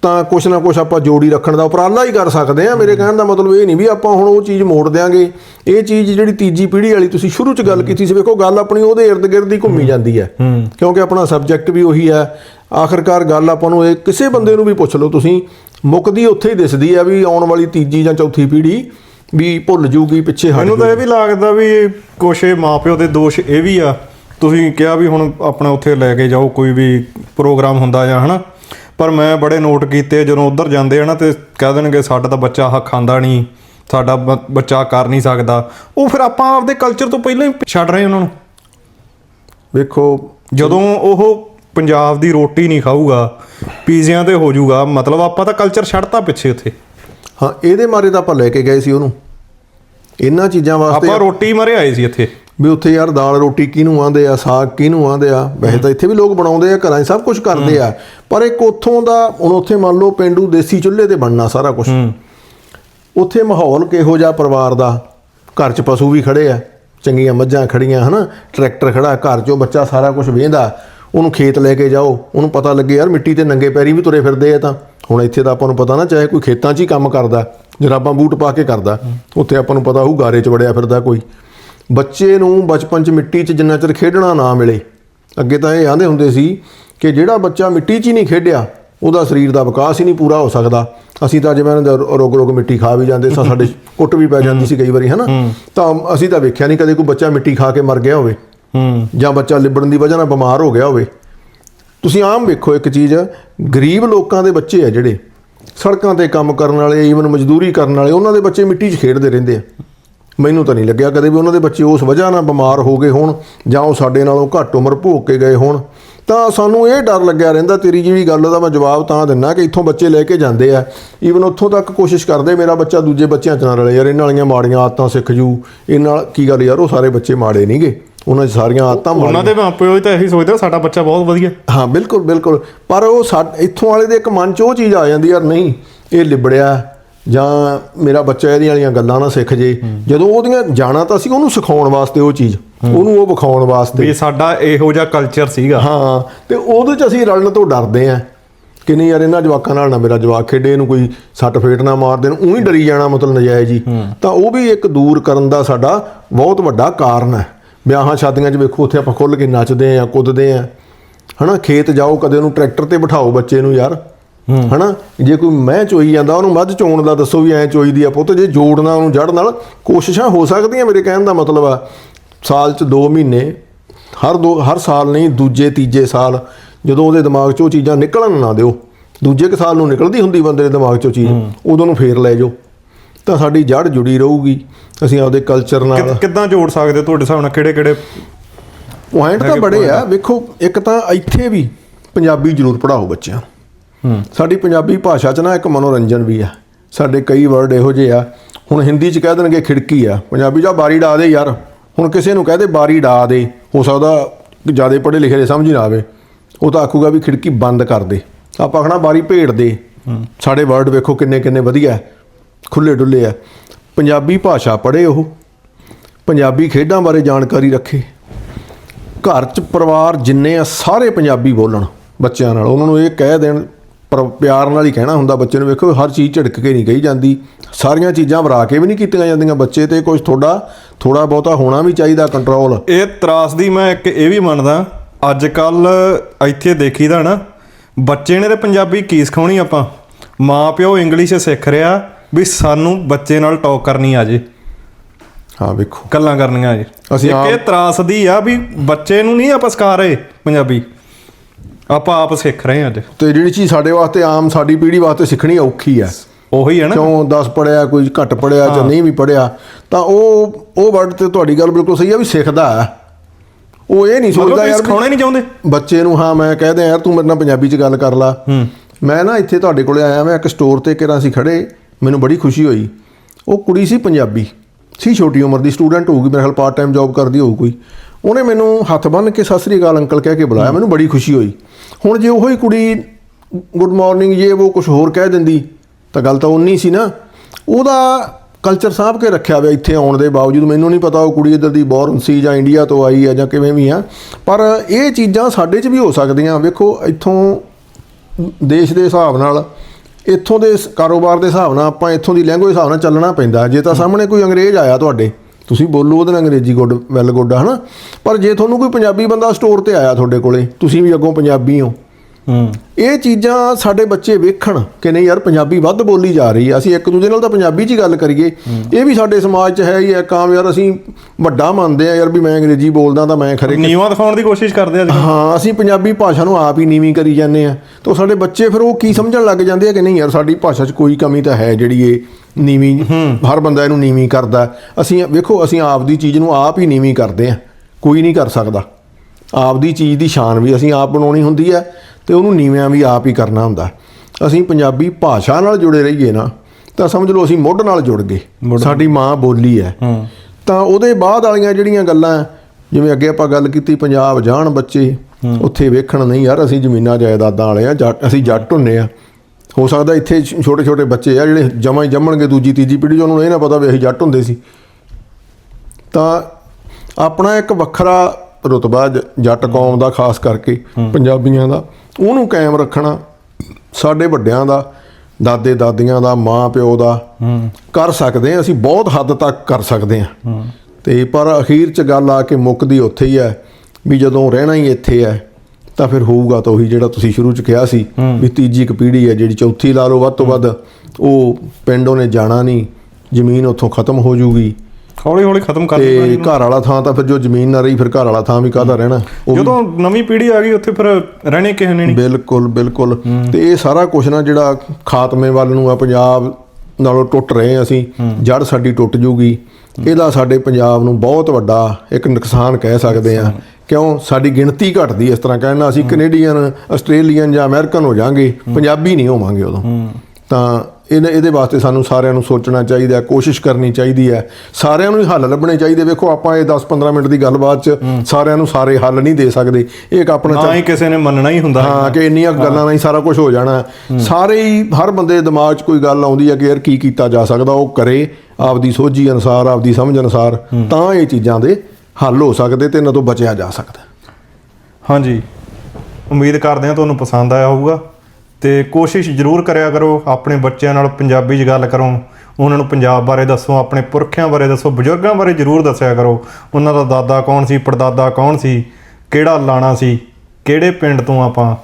Speaker 1: ਤਾਂ ਕੁਛ ਨਾ ਕੁਛ ਆਪਾਂ ਜੋੜੀ ਰੱਖਣ ਦਾ ਉਪਰਾਲਾ ਹੀ ਕਰ ਸਕਦੇ ਆ ਮੇਰੇ ਕਹਿਣ ਦਾ ਮਤਲਬ ਇਹ ਨਹੀਂ ਵੀ ਆਪਾਂ ਹੁਣ ਉਹ ਚੀਜ਼ ਮੋੜ ਦਿਆਂਗੇ। ਇਹ ਚੀਜ਼ ਜਿਹੜੀ ਤੀਜੀ ਪੀੜ੍ਹੀ ਵਾਲੀ ਤੁਸੀਂ ਸ਼ੁਰੂ 'ਚ ਗੱਲ ਕੀਤੀ ਸੀ ਵੇਖੋ ਗੱਲ ਆਪਣੀ ਉਹਦੇ ਇਰਦ ਗਿਰਦ ਹੀ ਘੁੰਮੀ ਜਾਂਦੀ ਹੈ। ਕਿਉਂਕਿ ਆਪਣਾ ਸਬਜੈਕਟ ਵੀ ਉਹੀ ਹੈ। ਆਖਰਕਾਰ ਗੱਲ ਆਪਾਂ ਨੂੰ ਇਹ ਕਿਸੇ ਬੰਦੇ ਨੂੰ ਵੀ ਪੁੱਛ ਲਓ ਤੁਸੀਂ ਮੁੱਕਦੀ ਉੱਥੇ ਹੀ ਦਿਸਦੀ ਹੈ ਵੀ ਆਉਣ ਵਾਲੀ ਤੀਜੀ ਜਾਂ ਚੌਥੀ ਪੀੜ੍ਹੀ ਵੀ ਭੁੱਲ ਜੂਗੀ ਪਿੱਛੇ ਹਟ
Speaker 2: ਮੈਨੂੰ ਤਾਂ ਇਹ ਵੀ ਲੱਗਦਾ ਵੀ ਕੁਛ ਮਾਪਿਓ ਦੇ ਦੋਸ਼ ਇਹ ਵੀ ਆ। ਤੁਸੀਂ ਕਿਹਾ ਵੀ ਹੁਣ ਆਪਣਾ ਉੱਥੇ ਲੈ ਕੇ ਜਾਓ ਕੋਈ ਵੀ ਪ੍ਰੋਗਰਾਮ ਹੁੰਦਾ ਜਾਂ ਹਨਾ। ਪਰ ਮੈਂ ਬੜੇ ਨੋਟ ਕੀਤੇ ਜਦੋਂ ਉੱਧਰ ਜਾਂਦੇ ਆ ਨਾ ਤੇ ਕਹਿ ਦੇਣਗੇ ਸਾਡਾ ਤਾਂ ਬੱਚਾ ਆਹ ਖਾਂਦਾ ਨਹੀਂ ਸਾਡਾ ਬੱਚਾ ਕਰ ਨਹੀਂ ਸਕਦਾ। ਉਹ ਫਿਰ ਆਪਾਂ ਆਪਦੇ ਕਲਚਰ ਤੋਂ ਪਹਿਲਾਂ ਹੀ ਛੱਡ ਰਹੇ ਉਹਨਾਂ ਨੂੰ।
Speaker 1: ਵੇਖੋ
Speaker 2: ਜਦੋਂ ਉਹ ਪੰਜਾਬ ਦੀ ਰੋਟੀ ਨਹੀਂ ਖਾਊਗਾ ਪੀਜ਼ਿਆਂ ਤੇ ਹੋ ਜਾਊਗਾ ਮਤਲਬ ਆਪਾਂ ਤਾਂ ਕਲਚਰ ਛੱਡਤਾ ਪਿੱਛੇ ਉੱਥੇ।
Speaker 1: ਹਾਂ ਇਹਦੇ ਮਾਰੇ ਤਾਂ ਆਪਾਂ ਲੈ ਕੇ ਗਏ ਸੀ ਉਹਨੂੰ। ਇਹਨਾਂ ਚੀਜ਼ਾਂ ਵਾਸਤੇ
Speaker 2: ਆਪਾਂ ਰੋਟੀ ਮਰੇ ਆਏ ਸੀ ਇੱਥੇ।
Speaker 1: ਵੀ ਉੱਥੇ ਯਾਰ ਦਾਲ ਰੋਟੀ ਕਿਹਨੂੰ ਆਂਦੇ ਆ ਸਾਗ ਕਿਹਨੂੰ ਆਂਦੇ ਆ? ਵੈਸੇ ਤਾਂ ਇੱਥੇ ਵੀ ਲੋਕ ਬਣਾਉਂਦੇ ਆ ਘਰਾਂ 'ਚ ਸਭ ਕੁਝ ਕਰਦੇ ਆ। ਪਰ ਇੱਕ ਉੱਥੋਂ ਦਾ ਹੁਣ ਉੱਥੇ ਮੰਨ ਲਓ ਪਿੰਡੂ ਦੇਸੀ ਚੁੱਲ੍ਹੇ ਤੇ ਬਣਨਾ ਸਾਰਾ ਕੁਝ ਉੱਥੇ ਮਾਹੌਲ ਕਿਹੋ ਜਿਹਾ ਪਰਿਵਾਰ ਦਾ? ਘਰ 'ਚ ਪਸ਼ੂ ਵੀ ਖੜੇ ਆ ਚੰਗੀਆਂ ਮੱਝਾਂ ਖੜੀਆਂ ਹਨਾ? ਟਰੈਕਟਰ ਖੜਾ ਘਰ 'ਚੋਂ ਬੱਚਾ ਸਾਰਾ ਕੁਝ ਵੇਂਦਾ ਉਹਨੂੰ ਖੇਤ ਲੈ ਕੇ ਜਾਓ। ਉਹਨੂੰ ਪਤਾ ਲੱਗੇ ਯਾਰ ਮਿੱਟੀ ਤੇ ਨੰਗੇ ਪੈਰੀ ਵੀ ਤੁਰੇ ਫਿਰਦੇ ਆ ਤਾਂ। ਹੁਣ ਇੱਥੇ ਤਾਂ ਆਪਾਂ ਨੂੰ ਪਤਾ ਨਾ ਚਾਹੇ ਕੋਈ ਖੇਤਾਂ 'ਚ ਹੀ ਕੰਮ ਕਰਦਾ ਜਰਾਬਾਂ ਬੂਟ ਪਾ ਕੇ ਕਰਦਾ ਉੱਥੇ ਆਪਾਂ ਨੂੰ ਪਤਾ ਹੋਊ ਗਾਰੇ 'ਚ ਵੜਿਆ ਫਿਰਦਾ ਕੋਈ। ਬੱਚੇ ਨੂੰ ਬਚਪਨ 'ਚ ਮਿੱਟੀ 'ਚ ਜਿੰਨਾ ਚਿਰ ਖੇਡਣਾ ਨਾ ਮਿਲੇ। ਅੱਗੇ ਤਾਂ ਇਹ ਆਂਦੇ ਹੁੰਦੇ ਸੀ ਕਿ ਜਿਹੜਾ ਬੱਚਾ ਮਿੱਟੀ 'ਚ ਹੀ ਨਹੀਂ ਖੇਡਿਆ ਉਹਦਾ ਸਰੀਰ ਦਾ ਵਿਕਾਸ ਹੀ ਨਹੀਂ ਪੂਰਾ ਹੋ ਸਕਦਾ। ਅਸੀਂ ਤਾਂ ਜਿਵੇਂ ਰੋਗ ਰੋਗ ਮਿੱਟੀ ਖਾ ਵੀ ਜਾਂਦੇ ਸਾਂ ਸਾਡੇ ਕੁੱਟ ਵੀ ਪੈ ਜਾਂਦੀ ਸੀ ਕਈ ਵਾਰੀ ਹਨਾ? ਤਾਂ ਅਸੀਂ ਤਾਂ ਵੇਖਿਆ ਨਹੀਂ ਕਦੇ ਕੋਈ ਬੱਚਾ ਮਿੱਟੀ ਖਾ ਕੇ ਮਰ ਗਿਆ ਹੋਵੇ। ਜਾਂ ਬੱਚਾ ਲਿਬੜਨ ਦੀ ਵਜ੍ਹਾ ਨਾਲ ਬਿਮਾਰ ਹੋ ਗਿਆ ਹੋਵੇ। ਤੁਸੀਂ ਆਮ ਵੇਖੋ ਇੱਕ ਚੀਜ਼ ਗਰੀਬ ਲੋਕਾਂ ਦੇ ਬੱਚੇ ਆ ਜਿਹੜੇ। ਸੜਕਾਂ ਤੇ ਕੰਮ ਕਰਨ ਵਾਲੇ ਈਵਨ ਮਜ਼ਦੂਰੀ ਕਰਨ ਵਾਲੇ ਉਹਨਾਂ ਦੇ ਬੱਚੇ ਮਿੱਟੀ 'ਚ ਖੇਡਦੇ ਰਹਿੰਦੇ ਆ। ਮੈਨੂੰ ਤਾਂ ਨਹੀਂ ਲੱਗਿਆ ਕਦੇ ਵੀ ਉਹਨਾਂ ਦੇ ਬੱਚੇ ਉਸ ਵਜ੍ਹਾ ਨਾਲ ਬਿਮਾਰ ਹੋ ਗਏ ਹੋਣ ਜਾਂ ਉਹ ਸਾਡੇ ਨਾਲੋਂ ਘੱਟ ਉਮਰ ਭੋਗ ਕੇ ਗਏ ਹੋਣ। ਤਾਂ ਸਾਨੂੰ ਇਹ ਡਰ ਲੱਗਿਆ ਰਹਿੰਦਾ ਤੇਰੀ ਜਿਹੜੀ ਗੱਲ ਦਾ ਮੈਂ ਜਵਾਬ ਤਾਂ ਦਿੰਨਾ ਕਿ ਇੱਥੋਂ ਬੱਚੇ ਲੈ ਕੇ ਜਾਂਦੇ ਆ। ਈਵਨ ਉੱਥੋਂ ਤੱਕ ਕੋਸ਼ਿਸ਼ ਕਰਦੇ ਮੇਰਾ ਬੱਚਾ ਦੂਜੇ ਬੱਚਿਆਂ 'ਚ ਨਾ ਰਲੇ ਯਾਰ ਇਹਨਾਂ ਵਾਲੀਆਂ ਮਾੜੀਆਂ ਆਦਤਾਂ ਸਿੱਖ ਜੂ। ਇਹ ਨਾਲ ਕੀ ਗੱਲ ਯਾਰ ਉਹ ਸਾਰੇ ਬੱਚੇ ਮਾੜੇ ਨਹੀਂਗੇ ਉਹਨਾਂ 'ਚ ਸਾਰੀਆਂ ਆਦਤਾਂ ਮਾੜੀਆਂ।
Speaker 2: ਉਹਨਾਂ ਦੇ ਮਾਪਿਓ ਤਾਂ ਇਹੀ ਸੋਚਦੇ ਸਾਡਾ ਬੱਚਾ ਬਹੁਤ ਵਧੀਆ।
Speaker 1: ਹਾਂ ਬਿਲਕੁਲ ਬਿਲਕੁਲ। ਪਰ ਉਹ ਇੱਥੋਂ ਵਾਲੇ ਦੇ ਇੱਕ ਮਨ 'ਚ ਉਹ ਚੀਜ਼ ਆ ਜਾਂਦੀ ਯਾਰ ਨਹੀਂ ਇਹ ਲਿਬੜਿਆ। ਜਾਂ ਮੇਰਾ ਬੱਚਾ ਇਹਦੀਆਂ ਵਾਲੀਆਂ ਗੱਲਾਂ ਨਾ ਸਿੱਖ ਜੇ। ਜਦੋਂ ਉਹਦੀਆਂ ਜਾਣਾ ਤਾਂ ਸੀ ਉਹਨੂੰ ਸਿਖਾਉਣ ਵਾਸਤੇ ਉਹ ਚੀਜ਼। ਉਹਨੂੰ ਉਹ ਵਿਖਾਉਣ ਵਾਸਤੇ।
Speaker 2: ਵੀ ਸਾਡਾ ਇਹੋ ਜਿਹਾ ਕਲਚਰ ਸੀਗਾ।
Speaker 1: ਹਾਂ ਤੇ ਉਹਦੇ 'ਚ ਅਸੀਂ ਰਲਣ ਤੋਂ ਡਰਦੇ ਆ ਕਿ ਨਹੀਂ ਯਾਰ ਇਹਨਾਂ ਜਵਾਕਾਂ ਨਾਲ ਨਾ ਮੇਰਾ ਜਵਾਕ ਖੇਡੇ ਇਹਨੂੰ ਕੋਈ ਸੱਟ ਫੇਟ ਨਾ ਮਾਰ ਦੇਣ ਉਹੀ ਡਰੀ ਜਾਣਾ ਮਤਲਬ ਨਜਾਇਜ਼ ਹੀ। ਤਾਂ ਉਹ ਵੀ ਇੱਕ ਦੂਰ ਕਰਨ ਦਾ ਸਾਡਾ ਬਹੁਤ ਵੱਡਾ ਕਾਰਨ ਹੈ। ਵਿਆਹਾਂ ਸ਼ਾਦੀਆਂ 'ਚ ਵੇਖੋ ਉੱਥੇ ਆਪਾਂ ਖੁੱਲ ਕੇ ਨੱਚਦੇ ਆ ਕੁੱਦਦੇ ਆ। ਹਨਾ ਖੇਤ ਜਾਓ ਕਦੇ ਉਹਨੂੰ ਟਰੈਕਟਰ ਤੇ ਬਿਠਾਓ ਬੱਚੇ ਨੂੰ ਯਾਰ। ਹਨਾ? ਜੇ ਕੋਈ ਮੈਂ ਚੋਈ ਜਾਂਦਾ ਉਹਨੂੰ ਮੱਝ ਚੋਣ ਦਾ ਦੱਸੋ ਵੀ ਐ ਚੋਈ ਦੀ ਆ ਪੁੱਤ ਜੇ ਜੋੜਨਾ ਉਹਨੂੰ ਜੜ ਨਾਲ ਕੋਸ਼ਿਸ਼ਾਂ ਹੋ ਸਕਦੀਆਂ ਮੇਰੇ ਕਹਿਣ ਦਾ ਮਤਲਬ ਆ। ਸਾਲ 'ਚ 2 ਮਹੀਨੇ ਹਰ ਦੋ ਹਰ ਸਾਲ ਨਹੀਂ ਦੂਜੇ ਤੀਜੇ ਸਾਲ ਜਦੋਂ ਉਹਦੇ ਦਿਮਾਗ 'ਚੋਂ ਚੀਜ਼ਾਂ ਨਿਕਲਣ ਨਾ ਦਿਓ। ਦੂਜੇ ਕੁ ਸਾਲ ਨੂੰ ਨਿਕਲਦੀ ਹੁੰਦੀ ਬੰਦੇ ਦੇ ਦਿਮਾਗ 'ਚੋਂ ਚੀਜ਼ ਉਦੋਂ ਨੂੰ ਫੇਰ ਲੈ ਜਾਓ। ਤਾਂ ਸਾਡੀ ਜੜ ਜੁੜੀ ਰਹੂਗੀ। ਅਸੀਂ ਆਪਦੇ ਕਲਚਰ ਨਾਲ
Speaker 2: ਕਿੱਦਾਂ ਜੋੜ ਸਕਦੇ ਤੁਹਾਡੇ ਹਿਸਾਬ ਨਾਲ? ਕਿਹੜੇ ਕਿਹੜੇ
Speaker 1: ਪੁਆਇੰਟ ਤਾਂ ਬੜੇ ਆ। ਵੇਖੋ ਇੱਕ ਤਾਂ ਇੱਥੇ ਵੀ ਪੰਜਾਬੀ ਜ਼ਰੂਰ ਪੜਾਓ ਬੱਚਿਆਂ ਨੂੰ। ਸਾਡੀ ਪੰਜਾਬੀ ਭਾਸ਼ਾ 'ਚ ਨਾ ਇੱਕ ਮਨੋਰੰਜਨ ਵੀ ਆ। ਸਾਡੇ ਕਈ ਵਰਡ ਇਹੋ ਜਿਹੇ ਆ। ਹੁਣ ਹਿੰਦੀ 'ਚ ਕਹਿ ਦੇਣਗੇ ਖਿੜਕੀ ਆ। ਪੰਜਾਬੀ 'ਚ ਆ, ਬਾਰੀ ਡਾ ਦੇ ਯਾਰ। ਹੁਣ ਕਿਸੇ ਨੂੰ ਕਹਦੇ ਬਾਰੀ ਡਾ ਦੇ। ਹੋ ਸਕਦਾ ਜ਼ਿਆਦਾ ਪੜ੍ਹੇ ਲਿਖੇ ਦੇ ਸਮਝ ਨਾ ਆਵੇ। ਉਹ ਤਾਂ ਆਖੂਗਾ ਵੀ ਖਿੜਕੀ ਬੰਦ ਕਰ ਦੇ। ਆਪਾਂ ਆਖਣਾ ਬਾਰੀ ਭੇੜ ਦੇ। ਸਾਡੇ ਵਰਡ ਵੇਖੋ ਕਿੰਨੇ ਕਿੰਨੇ ਵਧੀਆ। ਖੁੱਲੇ ਡੁੱਲੇ ਆ। ਪੰਜਾਬੀ ਭਾਸ਼ਾ ਪੜ੍ਹੇ ਉਹ। ਪੰਜਾਬੀ ਖੇਡਾਂ ਬਾਰੇ ਜਾਣਕਾਰੀ ਰੱਖੇ। ਘਰ 'ਚ ਪਰਿਵਾਰ ਜਿੰਨੇ ਆ, ਸਾਰੇ ਪੰਜਾਬੀ ਬੋਲਣ ਬੱਚਿਆਂ ਨਾਲ। ਉਹਨਾਂ ਨੂੰ ਇਹ ਕਹਿ ਦੇਣ ਪਰ ਪਿਆਰ ਨਾਲ ਹੀ ਕਹਿਣਾ ਹੁੰਦਾ ਬੱਚੇ ਨੂੰ ਵੇਖੋ ਹਰ ਚੀਜ਼ ਝਿੜਕ ਕੇ ਨਹੀਂ ਕਹੀ ਜਾਂਦੀ। ਸਾਰੀਆਂ ਚੀਜ਼ਾਂ ਵਰਾ ਕੇ ਵੀ ਨਹੀਂ ਕੀਤੀਆਂ ਜਾਂਦੀਆਂ ਬੱਚੇ ਤੇ ਕੁਝ ਥੋੜਾ ਥੋੜਾ ਬਹੁਤਾ ਹੋਣਾ ਵੀ ਚਾਹੀਦਾ ਕੰਟਰੋਲ
Speaker 2: ਇਹ ਤਰਾਸਦੀ ਮੈਂ ਇੱਕ ਇਹ ਵੀ ਮੰਨਦਾ ਅੱਜ ਕੱਲ ਇੱਥੇ ਦੇਖੀਦਾ ਨਾ ਬੱਚੇ ਨੇ ਤੇ ਪੰਜਾਬੀ ਕੀ ਸਿਖਾਉਣੀ ਆਪਾਂ। ਮਾਂ ਪਿਓ ਇੰਗਲਿਸ਼ ਸਿੱਖ ਰਿਹਾ ਵੀ ਸਾਨੂੰ ਬੱਚੇ ਨਾਲ ਟਾਕ ਕਰਨੀ ਆ ਜੇ।
Speaker 1: ਹਾਂ ਵੇਖੋ।
Speaker 2: ਗੱਲਾਂ ਕਰਨੀਆਂ ਜੇ।
Speaker 1: ਅਸੀਂ
Speaker 2: ਇੱਕ ਇਹ
Speaker 1: ਆਪ-
Speaker 2: ਤਰਾਸਦੀ ਆ ਵੀ ਬੱਚੇ ਨੂੰ ਨਹੀਂ ਆਪਾਂ ਸਿਖਾ ਰਹੇ ਪੰਜਾਬੀ। ਆਪਾਂ ਆਪ ਸਿੱਖ ਰਹੇ ਹਾਂ ਅੱਜ।
Speaker 1: ਤੇ ਜਿਹੜੀ ਚੀਜ਼ ਸਾਡੇ ਵਾਸਤੇ ਆਮ ਸਾਡੀ ਪੀੜ੍ਹੀ ਵਾਸਤੇ ਸਿੱਖਣੀ ਔਖੀ ਆ
Speaker 2: ਉਹੀ ਹੈ ਨਾ।
Speaker 1: ਕਿਉਂ 10 ਪੜਿਆ ਕੋਈ ਘੱਟ ਪੜਿਆ ਜਾਂ ਨਹੀਂ ਵੀ ਪੜਿਆ ਤਾਂ ਉਹ ਉਹ ਵਰਡ ਤੇ ਤੁਹਾਡੀ ਗੱਲ ਬਿਲਕੁਲ ਸਹੀ ਆ ਵੀ ਸਿੱਖਦਾ ਹੈ। ਉਹ ਇਹ ਨਹੀਂ ਸੋਚਦਾ ਯਾਰ
Speaker 2: ਸਿਖਾਉਣੇ ਨਹੀਂ ਚਾਹੁੰਦੇ।
Speaker 1: ਬੱਚੇ ਨੂੰ ਹਾਂ ਮੈਂ ਕਹਦੇ ਯਾਰ ਤੂੰ ਮੇਰੇ ਨਾਲ ਪੰਜਾਬੀ 'ਚ ਗੱਲ ਕਰ ਲਾ। ਮੈਂ ਨਾ ਇੱਥੇ ਤੁਹਾਡੇ ਕੋਲੇ ਆਇਆ ਮੈਂ ਇੱਕ ਸਟੋਰ ਤੇ ਕਿਰਾਂ ਸੀ ਖੜੇ ਮੈਨੂੰ ਬੜੀ ਖੁਸ਼ੀ ਹੋਈ। ਉਹ ਕੁੜੀ ਸੀ ਪੰਜਾਬੀ ਸੀ ਛੋਟੀ ਉਮਰ ਦੀ ਸਟੂਡੈਂਟ ਹੋਊਗੀ ਮੇਰੇ ਖਿਆਲ ਪਾਰਟ ਟਾਈਮ ਜੌਬ ਕਰਦੀ ਹੋਊ ਕੋਈ। ਉਹਨੇ ਮੈਨੂੰ ਹੱਥ ਬੰਨ੍ਹ ਕੇ ਸਤਿ ਸ੍ਰੀ ਅਕਾਲ ਅੰਕਲ ਕਹਿ ਕੇ ਬੁਲਾਇਆ। ਮੈਨੂੰ ਬੜੀ ਖੁਸ਼ੀ ਹੋਈ। ਹੁਣ ਜੇ ਉਹੀ ਕੁੜੀ ਗੁੱਡ ਮਾਰਨਿੰਗ ਇਹ ਉਹ ਕੁਝ ਹੋਰ ਕਹਿ ਦਿੰਦੀ, ਤਾਂ ਗੱਲ ਤਾਂ ਉਨੀ ਸੀ ਨਾ। ਉਹਦਾ ਕਲਚਰ ਸਾਂਭ ਕੇ ਰੱਖਿਆ ਹੋਇਆ ਇੱਥੇ ਆਉਣ ਦੇ ਬਾਵਜੂਦ ਮੈਨੂੰ ਨਹੀਂ ਪਤਾ ਉਹ ਕੁੜੀ ਇੱਧਰ ਦੀ ਬੋਰਨ ਸੀ ਜਾਂ ਇੰਡੀਆ ਤੋਂ ਆਈ ਹੈ ਜਾਂ ਕਿਵੇਂ ਵੀ ਆ। ਪਰ ਇਹ ਚੀਜ਼ਾਂ ਸਾਡੇ 'ਚ ਵੀ ਹੋ ਸਕਦੀਆਂ। ਵੇਖੋ, ਇੱਥੋਂ ਦੇਸ਼ ਦੇ ਹਿਸਾਬ ਨਾਲ, ਇੱਥੋਂ ਦੇ ਕਾਰੋਬਾਰ ਦੇ ਹਿਸਾਬ ਨਾਲ ਆਪਾਂ ਇੱਥੋਂ ਦੀ ਲੈਂਗੁਏਜ ਹਿਸਾਬ ਨਾਲ ਚੱਲਣਾ ਪੈਂਦਾ। ਜੇ ਤਾਂ ਸਾਹਮਣੇ ਕੋਈ ਅੰਗਰੇਜ਼ ਆਇਆ ਤੁਹਾਡੇ ਤੁਸੀਂ ਬੋਲੋ ਉਹਦੇ ਨਾਲ ਅੰਗਰੇਜ਼ੀ ਗੁੱਡ ਵੈਲ ਗੁੱਡ ਆ ਹਨਾ? ਪਰ ਜੇ ਤੁਹਾਨੂੰ ਕੋਈ ਪੰਜਾਬੀ ਬੰਦਾ ਸਟੋਰ ਤੇ ਆਇਆ ਤੁਹਾਡੇ ਕੋਲੇ ਤੁਸੀਂ ਵੀ ਅੱਗੋਂ ਪੰਜਾਬੀ ਹੋ।
Speaker 2: ਹੂੰ।
Speaker 1: ਇਹ ਚੀਜ਼ਾਂ ਸਾਡੇ ਬੱਚੇ ਵੇਖਣ ਕਿ ਨਹੀਂ ਯਾਰ ਪੰਜਾਬੀ ਵੱਧ ਬੋਲੀ ਜਾ ਰਹੀ ਹੈ ਅਸੀਂ ਇੱਕ ਦੂਜੇ ਨਾਲ ਤਾਂ ਪੰਜਾਬੀ 'ਚ ਹੀ ਗੱਲ ਕਰੀਏ। ਇਹ ਵੀ ਸਾਡੇ ਸਮਾਜ 'ਚ ਹੈ ਹੀ ਹੈ ਕਾਮ ਯਾਰ ਅਸੀਂ ਵੱਡਾ ਮੰਨਦੇ ਆ ਯਾਰ ਵੀ ਮੈਂ ਅੰਗਰੇਜ਼ੀ ਬੋਲਦਾ ਤਾਂ ਮੈਂ ਖਰੇ
Speaker 2: ਨੀਵਾਂ ਦਿਖਾਉਣ ਦੀ ਕੋਸ਼ਿਸ਼ ਕਰਦੇ ਆ।
Speaker 1: ਹਾਂ ਅਸੀਂ ਪੰਜਾਬੀ ਭਾਸ਼ਾ ਨੂੰ ਆਪ ਹੀ ਨੀਵੀਂ ਕਰੀ ਜਾਂਦੇ ਆ। ਤਾਂ ਸਾਡੇ ਬੱਚੇ ਫਿਰ ਉਹ ਕੀ ਸਮਝਣ ਲੱਗ ਜਾਂਦੇ ਆ ਕਿ ਨਹੀਂ ਯਾਰ ਸਾਡੀ ਭਾਸ਼ਾ 'ਚ ਕੋਈ ਕਮੀ ਤਾਂ ਹੈ ਜਿਹੜੀ ਇਹ ਨੀਵੀਂ ਹਰ ਬੰਦਾ ਇਹਨੂੰ ਨੀਵੀਂ ਕਰਦਾ। ਅਸੀਂ ਵੇਖੋ ਅਸੀਂ ਆਪ ਦੀ ਚੀਜ਼ ਨੂੰ ਆਪ ਹੀ ਨੀਵੀਂ ਕਰਦੇ ਆ ਕੋਈ ਨਹੀਂ ਕਰ ਸਕਦਾ। ਆਪ ਦੀ ਚੀਜ਼ ਦੀ ਸ਼ਾਨ ਵੀ ਅਸੀਂ ਆਪ ਬਣਾਉਣੀ ਹੁੰਦੀ ਹੈ ਤੇ ਉਹਨੂੰ ਨੀਵਿਆਂ ਵੀ ਆਪ ਹੀ ਕਰਨਾ ਹੁੰਦਾ ਅਸੀਂ ਪੰਜਾਬੀ ਭਾਸ਼ਾ ਨਾਲ ਜੁੜੇ ਰਹੀਏ ਨਾ ਤਾਂ ਸਮਝ ਲਓ ਅਸੀਂ ਮੁੱਢ ਨਾਲ ਜੁੜ ਗਏ। ਸਾਡੀ ਮਾਂ ਬੋਲੀ ਹੈ।
Speaker 2: ਹੂੰ।
Speaker 1: ਤਾਂ ਉਹਦੇ ਬਾਅਦ ਵਾਲੀਆਂ ਜਿਹੜੀਆਂ ਗੱਲਾਂ ਜਿਵੇਂ ਅੱਗੇ ਆਪਾਂ ਗੱਲ ਕੀਤੀ ਪੰਜਾਬ ਜਾਣ ਬੱਚੇ ਉੱਥੇ ਵੇਖਣ ਨਹੀਂ ਯਾਰ ਅਸੀਂ ਜ਼ਮੀਨਾਂ ਜਾਇਦਾਦਾਂ ਵਾਲੇ ਆ ਜੱਟ ਅਸੀਂ ਜੱਟ ਹੁੰਨੇ ਆ ਹੋ ਸਕਦਾ ਇੱਥੇ ਛੋਟੇ ਛੋਟੇ ਬੱਚੇ ਆ ਜਿਹੜੇ ਜਮਾਂ ਹੀ ਜੰਮਣਗੇ ਦੂਜੀ ਤੀਜੀ ਪੀੜ੍ਹੀ 'ਚ ਉਹਨਾਂ ਨੂੰ ਇਹ ਨਾ ਪਤਾ ਵੀ ਅਸੀਂ ਜੱਟ ਹੁੰਦੇ ਸੀ। ਤਾਂ ਆਪਣਾ ਇੱਕ ਵੱਖਰਾ ਰੁਤਬਾ ਜੱਟ ਕੌਮ ਦਾ ਖਾਸ ਕਰਕੇ ਪੰਜਾਬੀਆਂ ਦਾ ਉਹਨੂੰ ਕਾਇਮ ਰੱਖਣਾ ਸਾਡੇ ਵੱਡਿਆਂ ਦਾ ਦਾਦੇ ਦਾਦੀਆਂ ਦਾ ਮਾਂ ਪਿਓ ਦਾ ਕਰ ਸਕਦੇ ਆ ਅਸੀਂ ਬਹੁਤ ਹੱਦ ਤੱਕ ਕਰ ਸਕਦੇ ਆ ਤੇ ਪਰ ਅਖੀਰ ਚ ਗੱਲ ਆ ਕੇ ਮੁੱਕਦੀ ਉੱਥੇ ਹੀ ਹੈ ਵੀ ਜਦੋਂ ਰਹਿਣਾ ਹੀ ਇੱਥੇ ਹੈ ਤਾਂ ਫਿਰ ਹੋਊਗਾ ਤਾਂ ਉਹੀ ਜਿਹੜਾ ਤੁਸੀਂ ਸ਼ੁਰੂ ਚ ਕਿਹਾ ਸੀ ਵੀ ਤੀਜੀ ਇੱਕ ਪੀੜ੍ਹੀ ਹੈ ਜਿਹੜੀ ਚੌਥੀ ਲਾ ਲਓ ਵੱਧ ਤੋਂ ਵੱਧ ਉਹ ਪਿੰਡ ਉਹਨੇ ਜਾਣਾ ਨਹੀਂ ਜ਼ਮੀਨ ਉੱਥੋਂ ਖਤਮ ਹੋ ਜੂਗੀ।
Speaker 2: ਹੌਲੀ ਹੌਲੀ ਖਤਮ ਕਰ ਦੇਣਾ
Speaker 1: ਤੇ ਘਰ ਵਾਲਾ ਥਾਂ ਤਾਂ ਫਿਰ ਜੋ ਜ਼ਮੀਨ ਨਾ ਰਹੀ ਫਿਰ ਘਰ ਵਾਲਾ ਥਾਂ ਵੀ ਕਾਹਦਾ ਰਹਿਣਾ?
Speaker 2: ਜਦੋਂ ਨਵੀਂ ਪੀੜ੍ਹੀ ਆ ਗਈ ਉੱਥੇ ਫਿਰ ਰਹਿਣੇ ਕਿਸੇ ਨੇ ਨਹੀਂ।
Speaker 1: ਬਿਲਕੁਲ ਬਿਲਕੁਲ। ਤੇ ਇਹ ਸਾਰਾ ਕੁਝ ਨਾ ਜਿਹੜਾ ਖਾਤਮੇ ਵੱਲ ਨੂੰ ਆ ਪੰਜਾਬ ਨਾਲੋਂ ਟੁੱਟ ਰਹੇ ਅਸੀਂ ਜੜ ਸਾਡੀ ਟੁੱਟ ਜੂਗੀ। ਇਹਦਾ ਸਾਡੇ ਪੰਜਾਬ ਨੂੰ ਬਹੁਤ ਵੱਡਾ ਇੱਕ ਨੁਕਸਾਨ ਕਹਿ ਸਕਦੇ ਆ ਕਿਉਂ? ਸਾਡੀ ਗਿਣਤੀ ਘਟਦੀ ਇਸ ਤਰ੍ਹਾਂ ਕਹਿਣਾ ਅਸੀਂ ਕੈਨੇਡੀਅਨ ਆਸਟ੍ਰੇਲੀਅਨ ਜਾਂ ਅਮਰੀਕਨ ਹੋ ਜਾਾਂਗੇ ਪੰਜਾਬੀ ਨਹੀਂ ਹੋਵਾਂਗੇ ਉਦੋਂ। ਤਾਂ ਇਹਨੇ ਇਹਦੇ ਵਾਸਤੇ ਸਾਨੂੰ ਸਾਰਿਆਂ ਨੂੰ ਸੋਚਣਾ ਚਾਹੀਦਾ ਕੋਸ਼ਿਸ਼ ਕਰਨੀ ਚਾਹੀਦੀ ਹੈ ਸਾਰਿਆਂ ਨੂੰ ਹੀ ਹੱਲ ਲੱਭਣੇ ਚਾਹੀਦੇ। ਵੇਖੋ ਆਪਾਂ ਇਹ 10-15 ਮਿੰਟ ਦੀ ਗੱਲਬਾਤ 'ਚ ਸਾਰਿਆਂ ਨੂੰ ਸਾਰੇ ਹੱਲ ਨਹੀਂ ਦੇ ਸਕਦੇ। ਇਹ ਇੱਕ ਆਪਣਾ
Speaker 2: ਨਾ ਹੀ ਕਿਸੇ ਨੇ ਮੰਨਣਾ ਹੀ ਹੁੰਦਾ।
Speaker 1: ਹਾਂ ਕਿ ਇੰਨੀਆਂ ਗੱਲਾਂ ਨਾਲ ਹੀ ਸਾਰਾ ਕੁਝ ਹੋ ਜਾਣਾ। ਸਾਰੇ ਹੀ ਹਰ ਬੰਦੇ ਦੇ ਦਿਮਾਗ 'ਚ ਕੋਈ ਗੱਲ ਆਉਂਦੀ ਹੈ ਕਿ ਯਾਰ ਕੀ ਕੀਤਾ ਜਾ ਸਕਦਾ ਉਹ ਕਰੇ। ਆਪਦੀ ਸੋਝੀ ਅਨੁਸਾਰ ਆਪਦੀ ਸਮਝ ਅਨੁਸਾਰ। ਤਾਂ ਇਹ ਚੀਜ਼ਾਂ ਦੇ ਹੱਲ ਹੋ ਸਕਦੇ ਤੇ ਇਹਨਾਂ ਤੋਂ ਬਚਿਆ ਜਾ ਸਕਦਾ।
Speaker 2: ਹਾਂਜੀ। ਉਮੀਦ ਕਰਦੇ ਹਾਂ ਤੁਹਾਨੂੰ ਪਸੰਦ ਆਇਆ ਹੋਊਗਾ ਤੇ ਕੋਸ਼ਿਸ਼ ਜ਼ਰੂਰ ਕਰਿਆ ਕਰੋ ਆਪਣੇ ਬੱਚਿਆਂ ਨਾਲ ਪੰਜਾਬੀ 'ਚ ਗੱਲ ਕਰੋ। ਉਹਨਾਂ ਨੂੰ ਪੰਜਾਬ ਬਾਰੇ ਦੱਸੋ, ਆਪਣੇ ਪੁਰਖਿਆਂ ਬਾਰੇ ਦੱਸੋ, ਬਜ਼ੁਰਗਾਂ ਬਾਰੇ ਜ਼ਰੂਰ ਦੱਸਿਆ ਕਰੋ। ਉਹਨਾਂ ਦਾ ਦਾਦਾ ਕੌਣ ਸੀ, ਪੜਦਾਦਾ ਕੌਣ ਸੀ, ਕਿਹੜਾ ਲਾਣਾ ਸੀ, ਕਿਹੜੇ ਪਿੰਡ ਤੋਂ ਆਪਾਂ।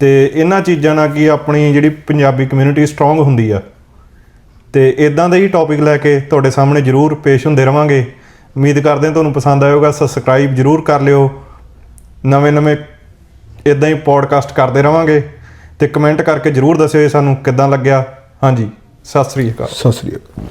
Speaker 2: ਤੇ ਇਹਨਾਂ ਚੀਜ਼ਾਂ ਨਾਲ ਕੀ ਆਪਣੀ ਜਿਹੜੀ ਪੰਜਾਬੀ ਕਮਿਊਨਿਟੀ ਸਟਰੋਂਗ ਹੁੰਦੀ ਆ। ਤੇ ਇਦਾਂ ਦੇ ਹੀ ਟੌਪਿਕ ਲੈ ਕੇ ਤੁਹਾਡੇ ਸਾਹਮਣੇ ਜ਼ਰੂਰ ਪੇਸ਼ ਹੁੰਦੇ ਰਵਾਂਗੇ। ਉਮੀਦ ਕਰਦੇ ਹਾਂ ਤੁਹਾਨੂੰ ਪਸੰਦ ਆਏਗਾ। ਸਬਸਕ੍ਰਾਈਬ ਜ਼ਰੂਰ ਕਰ ਲਿਓ। ਨਵੇਂ-ਨਵੇਂ ਇਦਾਂ ਹੀ ਪੋਡਕਾਸਟ ਕਰਦੇ ਰਵਾਂਗੇ ਤੇ ਕਮੈਂਟ ਕਰਕੇ ਜ਼ਰੂਰ ਦੱਸਿਓ ਸਾਨੂੰ ਕਿੱਦਾਂ ਲੱਗਿਆ। ਹਾਂਜੀ, ਸਤਿ ਸ੍ਰੀ ਅਕਾਲ।
Speaker 1: ਸਤਿ ਸ੍ਰੀ ਅਕਾਲ।